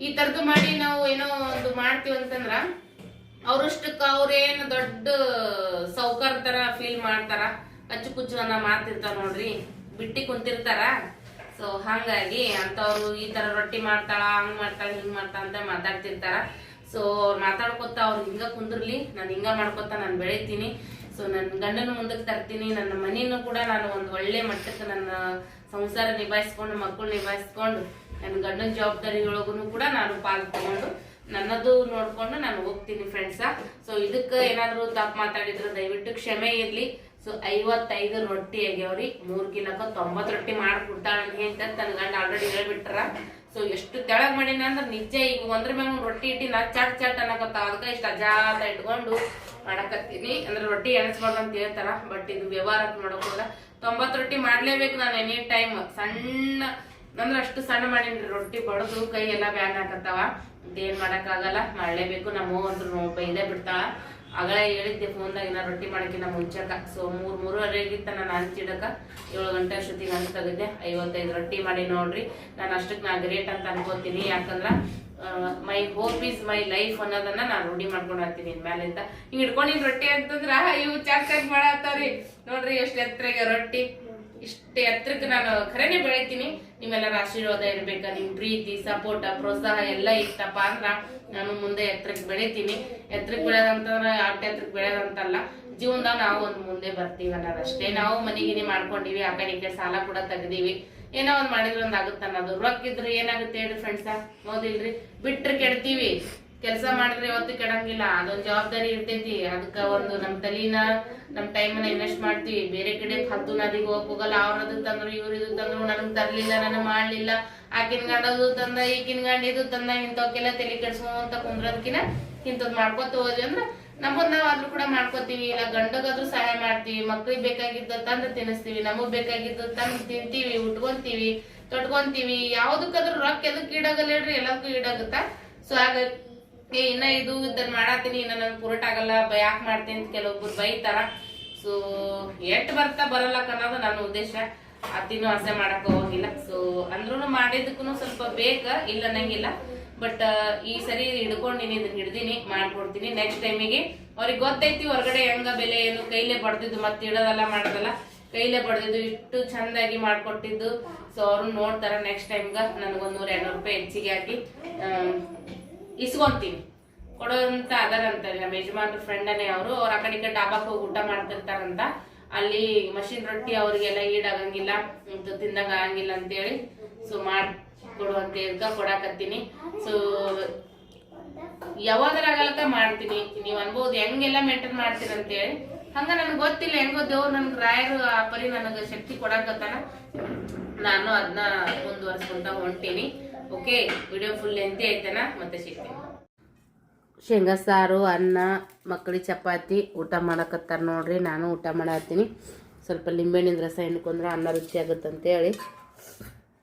ಈ ತರದ್ದು ಮಾಡಿ ನಾವು ಏನೋ ಒಂದು ಮಾಡ್ತೀವಿ ಅಂತಂದ್ರ, ಅವ್ರಷ್ಟಕ್ಕ ಅವ್ರೇನು ದೊಡ್ಡ ಸೌಕರ್ ತರ ಫೀಲ್ ಮಾಡ್ತಾರ ಕಚ್ಚು ಕುಚ್ಚು ಅನ್ನ ಮಾಡ್ತಿರ್ತಾರ ನೋಡ್ರಿ, ಬಿಟ್ಟಿ ಕುಂತಿರ್ತಾರ. ಸೊ ಹಂಗಾಗಿ ಅಂತವ್ರು ಈ ತರ ರೊಟ್ಟಿ ಮಾಡ್ತಾಳ, ಹಂಗ್ ಮಾಡ್ತಾಳ, ಹಿಂಗ್ ಮಾಡ್ತಾಳ ಅಂತ ಮಾತಾಡ್ತಿರ್ತಾರ. ಸೊ ಮಾತಾಡ್ಕೊತ ಅವ್ರು ಹಿಂಗ ಕುಂದ್ರಲಿ, ನಾನು ಹಿಂಗ ಮಾಡ್ಕೊತ ನಾನು ಬೆಳಿತೀನಿ. ಸೊ ನನ್ನ ಗಂಡನ ಮುಂದಕ್ಕೆ ತರ್ತೀನಿ. ನನ್ನ ಮನೆಯನ್ನು ಕೂಡ ನಾನು ಒಂದು ಒಳ್ಳೆ ಮಟ್ಟಕ್ಕೆ ನನ್ನ ಸಂಸಾರ ನಿಭಾಯಿಸ್ಕೊಂಡು, ಮಕ್ಕಳು ನಿಭಾಯಿಸ್ಕೊಂಡು, ನನ್ನ ಗಂಡನ ಜವಾಬ್ದಾರಿಗಳಿಗೂ ಕೂಡ ನಾನು ಪಾಲ್ ತಗೊಂಡು ನನ್ನದು ನೋಡ್ಕೊಂಡು ನಾನು ಹೋಗ್ತೀನಿ ಫ್ರೆಂಡ್ಸ ಸೊ ಇದಕ್ಕೆ ಏನಾದರೂ ತಪ್ಪು ಮಾತಾಡಿದ್ರೆ ದಯವಿಟ್ಟು ಕ್ಷಮೆ ಇರ್ಲಿ. ಸೊ ಐವತ್ತೈದು ರೊಟ್ಟಿ ಆಗ್ಯಾವ್ರಿ. ಮೂರ್ ಕಿಲೋಕ ತೊಂಬತ್ ರೊಟ್ಟಿ ಮಾಡ್ಕೊಡ್ತಾಳ ಅಂತ ತನ್ನ ಗಂಡ ಆಲ್ರೆಡಿ ಹೇಳ್ಬಿಟ್ರ. ಸೊ ಎಷ್ಟು ತೆಳಗ್ ಮಾಡಿನ ಅಂದ್ರೆ ನಿಜ ಈಗ ಒಂದ್ರ ಮೇಲೆ ರೊಟ್ಟಿ ಇಟ್ಟಿ ನಾ ಚಟ್ ಚಟ್ ಅನ್ನಕತ್ತಾವ ಅದಕ್ಕೆ ಇಷ್ಟ ಅಜಾತ ಇಟ್ಕೊಂಡು ಮಾಡಕತ್ತೀನಿ. ಅಂದ್ರೆ ರೊಟ್ಟಿ ಎಣಸ್ಬಾರ್ದು ಅಂತ ಹೇಳ್ತಾರ. ಬಟ್ ಇದು ವ್ಯವಹಾರ ನೋಡಕ್ ತೊಂಬತ್ ರೊಟ್ಟಿ ಮಾಡ್ಲೇಬೇಕು ನಾನು ಎನಿ ಟೈಮ್ ಸಣ್ಣ, ಅಂದ್ರೆ ಅಷ್ಟು ಸಣ್ಣ ಮಾಡೀನಿ ರೊಟ್ಟಿ ಬಡದು ಕೈ ಎಲ್ಲ ಬ್ಯಾನ್ ಹಾಕತ್ತಾವ. ಮಾಡಕ್ ಆಗಲ್ಲ ಮಾಡ್ಲೇಬೇಕು. ನಮ್ಮ ಒಂದು ಬೈದೇ ಬಿಡ್ತಾಳ. ಅಗಳೇ ಹೇಳಿದ್ದೆ ಫೋನ್ದಾಗ ನಾ ರೊಟ್ಟಿ ಮಾಡೋಕ್ಕಿಂತ ಮುಂಚಕ ಸೊ ಮೂರು ಮೂರುವರೆಗಿತ್ತ ನಾನು ಹಂಚಿಡಕ ಏಳು ಗಂಟೆ ಅಷ್ಟೊತ್ತಿಗೆ ಹಂಚ್ ತೆಗೆದೆ ಐವತ್ತೈದು ರೊಟ್ಟಿ ಮಾಡಿ ನೋಡ್ರಿ. ನಾನು ಅಷ್ಟಕ್ಕೆ ನಾ ಗ್ರೇಟ್ ಅಂತ ಅನ್ಕೋತೀನಿ. ಯಾಕಂದ್ರೆ my hope is my life ಅನ್ನೋದನ್ನ ನಾನು ರೂಢಿ ಮಾಡ್ಕೊಂಡು ಹಾಕ್ತೀನಿ ಅಂತ ಹಿಂಗ್ ಹಿಡ್ಕೊಂಡಿನ್ ರೊಟ್ಟಿ ಅಂತಂದ್ರ, ಇವು ಚಾಕ್ ಮಾಡತ್ತಾವ್ರಿ ನೋಡ್ರಿ ಎಷ್ಟು ಎತ್ತರಿಗೆ ರೊಟ್ಟಿ. ಇಷ್ಟು ಎತ್ತರಕ್ಕೆ ನಾನು ಖರೇನೆ ಬೆಳಿತೀನಿ. ನಿಮ್ಮೆಲ್ಲರ ಆಶೀರ್ವಾದ ಇರ್ಬೇಕ, ನಿಮ್ ಪ್ರೀತಿ ಸಪೋರ್ಟ್ ಪ್ರೋತ್ಸಾಹ ಎಲ್ಲ ಇತ್ತಪ್ಪ ಅಂದ್ರ ನಾನು ಮುಂದೆ ಎತ್ತರಕ್ಕೆ ಬೆಳಿತೀನಿ. ಎತ್ತರಕ್ಕೆ ಬೆಳೆದಂತಂದ್ರ ಆಟ ಎತ್ತರಕ್ಕೆ ಬೆಳೆದಂತಲ್ಲ ಜೀವನದಾಗ ನಾವು ಒಂದ್ ಮುಂದೆ ಬರ್ತೀವಿ ಅನ್ನೋದಷ್ಟೇ. ನಾವು ಮನೆಗಿನಿ ಮಾಡ್ಕೊಂಡಿವಿ, ಆ ಕಡೆ ಸಾಲ ಕೂಡ ತೆಗ್ದೀವಿ. ಏನೋ ಒಂದ್ ಮಾಡಿದ್ರೆ ಒಂದ್ ಆಗುತ್ತೆ ಅನ್ನೋದು. ರೊಕ್ಕ ಇದ್ರೆ ಏನಾಗುತ್ತೆ ಹೇಳಿ ಫ್ರೆಂಡ್ಸ ಹೌದಿಲ್ರಿ? ಬಿಟ್ರೆ ಕೆಡ್ತೀವಿ. ಕೆಲಸ ಮಾಡಿದ್ರೆ ಯಾವತ್ತು ಕೆಡಂಗಿಲ್ಲ. ಅದೊಂದು ಜವಾಬ್ದಾರಿ ಇರ್ತೈತಿ. ಅದಕ್ಕ ಒಂದು ನಮ್ ತಲಿನ, ನಮ್ ಟೈಮನ್ನ ಇನ್ವೆಸ್ಟ್ ಮಾಡ್ತೀವಿ. ಬೇರೆ ಕಡೆ ಹತ್ತು ನದಿಗೆ ಹೋಗಲ್ಲ. ಅವ್ರದ್ದು ತಂದ್ರು, ಇವ್ರ ಇದು ತಂದ್ರು, ನನಗ್ ತರ್ಲಿಲ್ಲ, ನಾನು ಮಾಡ್ಲಿಲ್ಲ. ಆಕಿನ ಗಂಡದು ತಂದ, ಈಕಿನ ಗಂಡ ಇದು ತಂದ ಇಂಥವಕ್ಕೆಲ್ಲ ತಲೆ ಕೆಡ್ಸ್ಕೊಂತ ಕುಂದ್ರದ್ಕಿನ ಇಂಥದ್ ಮಾಡ್ಕೊತ ಹೋದ್ವಿ ಅಂದ್ರ ನಮ್ಮದ್ ನಾವ್ ಆದ್ರೂ ಕೂಡ ಮಾಡ್ಕೋತೀವಿ. ಇಲ್ಲ, ಗಂಡಗಾದ್ರೂ ಸಹಾಯ ಮಾಡ್ತೀವಿ. ಮಕ್ಳಿಗೆ ಬೇಕಾಗಿದ್ದ ತಂದು ತಿನ್ನಿಸ್ತೀವಿ. ನಮಗ್ ಬೇಕಾಗಿದ್ದ ತಂದು ತಿಂತೀವಿ, ಉಟ್ಕೊಂತೀವಿ, ತೊಟ್ಕೊಂತೀವಿ. ಯಾವ್ದಕ್ಕಾದ್ರೂ ರೊಕ್ಕ ಎದಕ್ ಈಡಾಗಲ್ಲ ಹೇಳ್ರಿ ಎಲ್ಲದಕ್ಕೂ ಈಡಾಗುತ್ತ? ಸೊ ಹಾಗಾಗಿ ಏ, ಇನ್ನ ಇದು ಇದನ್ನ ಮಾಡಾತೀನಿ, ಇನ್ನ ನನ್ ಪುರಟ್ ಆಗಲ್ಲ ಯಾಕೆ ಮಾಡ್ತೀನಿ ಅಂತ ಕೆಲವೊಬ್ರು ಬೈತಾರ. ಸೊ ಎಟ್ ಬರ್ತಾ ಬರಲ್ಲ ಅನ್ನೋದು ನನ್ನ ಉದ್ದೇಶ. ಅತಿನೂ ಆಸೆ ಮಾಡಕ್ ಹೋಗಿಲ್ಲ ಸೊ ಅಂದ್ರೂ ಮಾಡಿದಕ್ಕೂ ಸ್ವಲ್ಪ ಬೇಕ ಇಲ್ಲ ಅನ್ನಂಗಿಲ್ಲ. ಬಟ್ ಈ ಸರಿ ಹಿಡ್ಕೊಂಡಿನಿ ಇದನ್ನ ಹಿಡ್ದೀನಿ, ಮಾಡ್ಕೊಡ್ತೀನಿ. ನೆಕ್ಸ್ಟ್ ಟೈಮಿಗೆ ಅವ್ರಿಗೆ ಗೊತ್ತೈತಿ ಹೊರಗಡೆ ಹೆಂಗ ಬೆಲೆ ಏನು, ಕೈಲೇ ಬಡ್ದಿದ್ದು ಮತ್ತೆ ಇಡೋದಲ್ಲ ಮಾಡೋದಲ್ಲ. ಕೈಲೇ ಬಡ್ದಿದ್ದು ಇಟ್ಟು ಚಂದಾಗಿ ಮಾಡ್ಕೊಟ್ಟಿದ್ದು. ಸೊ ಅವ್ರು ನೋಡ್ತಾರ ನೆಕ್ಸ್ಟ್ ಟೈಮ್ಗ ನನಗೊಂದ್ ನೂರ ಎರಡ್ನೂರು ರೂಪಾಯಿ ಹೆಚ್ಚಿಗೆ ಹಾಕಿ. ಇಸ್ಕೊಂತೀನಿ ಕೊಡೋಂತ ಅದರಂತ ನಮ್ಮ ಯಜಮಾನ್ರ ಫ್ರೆಂಡನೇ ಅವರು. ಅವ್ರ ಆ ಕಡೆ ಈ ಕಡೆ ಡಾಬಾಕ್ ಹೋಗಿ ಊಟ ಮಾಡ್ತಿರ್ತಾರಂತ. ಅಲ್ಲಿ ಮಷಿನ್ ರೊಟ್ಟಿ ಅವ್ರಿಗೆಲ್ಲ ಈಡಾಗಂಗಿಲ್ಲ ತಿಂದಂಗ ಆಗಂಗಿಲ್ಲ ಅಂತೇಳಿ. ಸೊ ಮಾಡ್ ಕೊಡುವಂತ ಹೇಳ್ಕ ಕೊಡಾಕತ್ತೀನಿ. ಸೊ ಯಾವಾಗರ ಆಗಲಕ್ಕ ಮಾಡ್ತೀನಿ. ನೀವು ಅನ್ಬೋದು ಹೆಂಗೆಲ್ಲ ಮೇಂಟೈನ್ ಮಾಡ್ತೀನಿ ಅಂತೇಳಿ. ಹಂಗ ನನ್ಗೆ ಗೊತ್ತಿಲ್ಲ, ಹೆಂಗೋ ದೇವ್ರು ನನ್ಗೆ ರಾಯರು ಆ ಪರಿ ನನಗೆ ಶಕ್ತಿ ಕೊಡಾಕತ್ತಾನ. ನಾನು ಅದನ್ನ ಮುಂದುವರ್ಸ್ಕೊಂತ ಹೊಂಟೀನಿ. ಓಕೆ, ವಿಡಿಯೋ ಫುಲ್ ಎಂತೆ ಆಯ್ತಾನ? ಮತ್ತೆ ಸಿಗ್ತೀನಿ. ಶೇಂಗಾ ಸಾರು, ಅನ್ನ ಮಕ್ಕಳಿಗೆ ಚಪಾತಿ, ಊಟ ಮಾಡಕತ್ತಾರ ನೋಡ್ರಿ, ನಾನು ಊಟ ಮಾಡತ್ತೀನಿ. ಸ್ವಲ್ಪ ಲಿಂಬೆಹಣ್ಣಿನ ರಸ ಹಿಂಡ್ಕೊಂಡ್ರೆ ಅನ್ನ ರುಚಿ ಆಗುತ್ತೆ ಅಂತೇಳಿ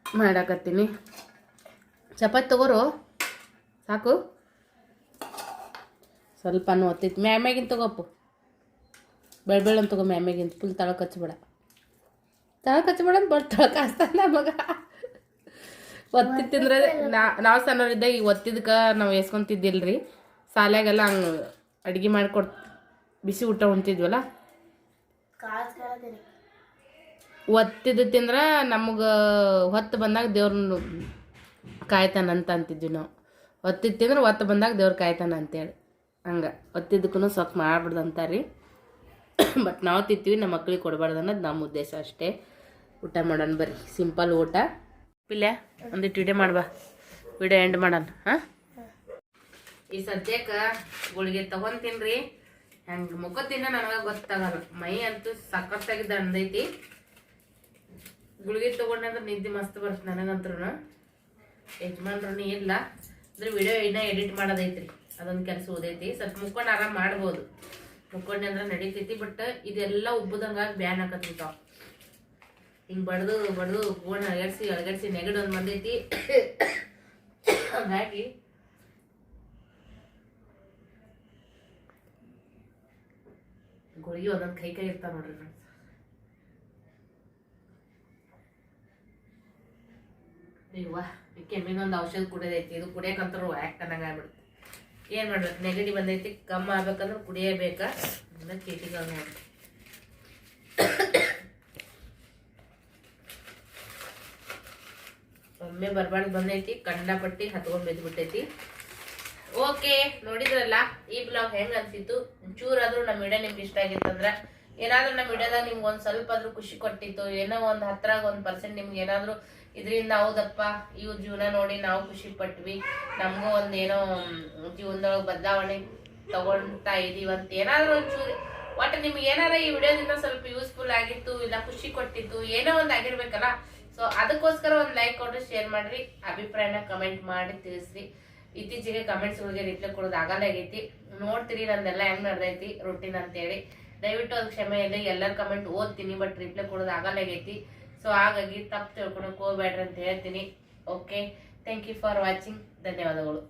ಮಾಡಕತ್ತೀನಿ. ಚಪಾತಿ ತಗೋರು? ಸಾಕು. ಸ್ವಲ್ಪ ಒತ್ತೈತಿ ಮ್ಯಾಮ್ಯಾಗಿನ ತಗೋಪು ಬೆಳ್ ಬೆಳ್ಳನ್ ತಗೋ ಫುಲ್ ತಳಕ ಹಚ್ಬೇಡ ತಳಕ ಹಚ್ಬೇಡ ಅಂತ ಬರ್ ತಳಕ್ ಹಚ್ತಾನ ಮಗ. ಒತ್ತಿ ತಿಂದ್ರೆ ನಾ ನಾವು ಸಣ್ಣವರಿದ್ದಾಗ ಈಗ ಒತ್ತಿದ್ಕ ನಾವು ಎಸ್ಕೊಂತಿದ್ದಿಲ್ರಿ. ಸಾಲ್ಯಾಗೆಲ್ಲ ಹಂಗೆ ಅಡ್ಗೆ ಮಾಡಿಕೊಡ್ ಬಿಸಿ ಊಟ ಉಣ್ತಿದ್ವಲ್ಲ? ಒತ್ತಿದ್ದು ತಿಂದ್ರೆ ನಮಗೆ ಹೊತ್ತು ಬಂದಾಗ ದೇವ್ರನ್ನ ಕಾಯ್ತಾನ ಅಂತ ಅಂತಿದ್ವಿ ನಾವು. ಒತ್ತಿದ್ದು ತಿಂದ್ರೆ ಒತ್ತು ಬಂದಾಗ ದೇವ್ರು ಕಾಯ್ತಾನ ಅಂತೇಳಿ. ಹಂಗೆ. ಒತ್ತಿದ್ದಕ್ಕೂ ಸ್ವಲ್ಪ ಮಾಡ್ಬಿಡ್ದು ಅಂತಾರ್ರಿ ಬಟ್ ನಾವು ತಿಂತೀವಿ ನಮ್ಮ ಮಕ್ಳಿಗೆ ಕೊಡಬಾರ್ದು ಅನ್ನೋದು ನಮ್ಮ ಉದ್ದೇಶ ಅಷ್ಟೇ. ಊಟ ಮಾಡೋಣ ಬರ್ರಿ. ಸಿಂಪಲ್ ಊಟ. ಪಿಲ್ಯ ಒಂದಿಟ್ಟು ವಿಡಿಯೋ ಮಾಡ್ಬಾ. ವಿಡಿಯೋ ಎಂಡ್ ಮಾಡೋಣ, ಹಾಂ? ಈ ಸದ್ಯಕ್ಕೆ ಗುಳಿಗೆ ರೀ ಹೆಂಗೆ ಮುಖದಿಂದ ನನಗೆ ಗೊತ್ತಾಗಲ್ಲ. ಮೈ ಅಂತೂ ಸಖತ್ತಾಗಿ ದಂಡೈತಿ ಗುಳಿಗೆ ತಗೊಂಡ್ರೆ ನಿದ್ದೆ ಮಸ್ತ್ ಬರುತ್ತೆ ನನಗಂತ್ರು ಯಜಮಾನ್ರು ಇಲ್ಲ. ಅಂದ್ರೆ ವಿಡಿಯೋ ಇನ್ನೂ ಎಡಿಟ್ ಮಾಡೋದೈತ್ರಿ. ಅದೊಂದು ಕೆಲಸ ಓದೈತಿ. ಸ್ವಲ್ಪ ಮುಕ್ಕೊಂಡು ಆರಾಮ್ ಮಾಡ್ಬೋದು. ಮುಕ್ಕೊಂಡೆ ಅಂದ್ರೆ ನಡೀತೈತಿ ಬಟ್ ಇದೆಲ್ಲ ಉಬ್ಬದಂಗಾಗಿ ಬ್ಯಾನ್ ಹಾಕತ್ತಿರ್ತಾವ ಹಿಂಗ್ ಬಡ್ದು ಬಡ್ದು ಗೋಣ ಅಳಗಡ್ಸಿ ಅಳಗಡ್ಸಿ ನೆಗಡಿ ಒಂದು ಬಂದೈತಿ. ಹಂಗಾಗಿ ಗುಳಿಗೆ ಒಂದೊಂದು ಕೈ ಕೈ ಇರ್ತಾವ ನೋಡ್ರಿ ಫ್ರೆಂಡ್ಸ್ ಕೆಮ್ಮಿನೊಂದು ಔಷಧ ಕುಡಿಯೋದೈತಿ ಇದು ಕುಡಿಯಕಂತರೂ ಯಾಕೆ ಅನ್ನಂಗ ಆಗ್ಬಿಡುತ್ತೆ ಏನು ಮಾಡ್ಬೇಕು? ನೆಗಡಿ ಬಂದೈತಿ, ಕಮ್ಮಿ ಆಗ್ಬೇಕಂದ್ರೆ ಕುಡಿಯಬೇಕಾ ಅಂದ್ರೆ ಚೀಟಿಗಳು ನೋಡಿ ಒಮ್ಮೆ ಬರ್ಬಾರ್ದು ಬಂದೈತಿ ಕಂಡಪಟ್ಟಿ ಹತ್ಕೊಂಡ್ ಬಿದ್ದ್ಬಿಟ್ಟೈತಿ ಓಕೆ, ನೋಡಿದ್ರಲ್ಲ, ಈ ಬ್ಲಾಗ್ ಹೆಂಗ್ ಅನ್ಸಿತ್ತು? ಚೂರಾದ್ರೂ ನಮ್ಮ ವಿಡಿಯೋ ನಿಮ್ಗೆ ಇಷ್ಟ ಆಗಿತ್ತಂದ್ರ ಏನಾದ್ರೂ ನಮ್ಮ ವಿಡಿಯೋದಾಗ ನಿಮ್ಗೆ ಒಂದ್ ಸ್ವಲ್ಪ ಆದ್ರೂ ಖುಷಿ ಕೊಟ್ಟಿತ್ತು, ಏನೋ ಒಂದ್ ಹತ್ರಾಗ ಒಂದ್ ಪರ್ಸೆಂಟ್ ನಿಮ್ಗೆ ಏನಾದ್ರೂ ಇದರಿಂದ ಹೌದಪ್ಪ ಇವ್ರ ಜೀವನ ನೋಡಿ ನಾವು ಖುಷಿ ಪಟ್ವಿ. ನಮಗೂ ಒಂದ್ ಏನೋ ಜೀವನದೊಳಗೆ ಬದಲಾವಣೆ ತಗೊಳ್ತಾ ಇದೀವಿ ಅಂತ ಏನಾದ್ರೂ ಒಂಚೂರು. ಒಟ್ಟು ನಿಮ್ಗೆ ಏನಾರ ಈ ವಿಡಿಯೋದಿಂದ ಸ್ವಲ್ಪ ಯೂಸ್ಫುಲ್ ಆಗಿತ್ತು, ಇಲ್ಲ ಖುಷಿ ಕೊಟ್ಟಿತ್ತು, ಏನೋ ಒಂದು ಆಗಿರ್ಬೇಕಲ್ಲ ಸೊ ಅದಕ್ಕೋಸ್ಕರ ಒಂದು ಲೈಕ್ ಕೊಟ್ಟು ಶೇರ್ ಮಾಡ್ರಿ, ಅಭಿಪ್ರಾಯನ ಕಮೆಂಟ್ ಮಾಡಿ ತಿಳಿಸ್ರಿ. ಇತ್ತೀಚೆಗೆ ಕಮೆಂಟ್ಸ್ ಗಳಿಗೆ ರಿಪ್ಲೈ ಕೊಡೋದು ಆಗಲ್ಲ ಆಗೈತಿ. ನೋಡ್ತೀರಿ, ನಂದೆಲ್ಲ ಹೆಂಗ್ ನಡೆದೈತಿ ರೂಟೀನ್ ಅಂತೇಳಿ. ದಯವಿಟ್ಟು ಅದು ಇಲ್ಲ ಎಲ್ಲರ ಕಮೆಂಟ್ ಓದ್ತೀನಿ ಬಟ್ ರಿಪ್ಲೈ ಕೊಡೋದು ಆಗಲ್ಲ ಆಗೈತಿ. ಸೊ ಹಾಗಾಗಿ ತಪ್ಪು ತಿಳ್ಕೊಳಕ್ ಹೋಗ್ಬೇಡ್ರಿ ಅಂತ ಹೇಳ್ತೀನಿ. Okay thank you for watching ಧನ್ಯವಾದಗಳು.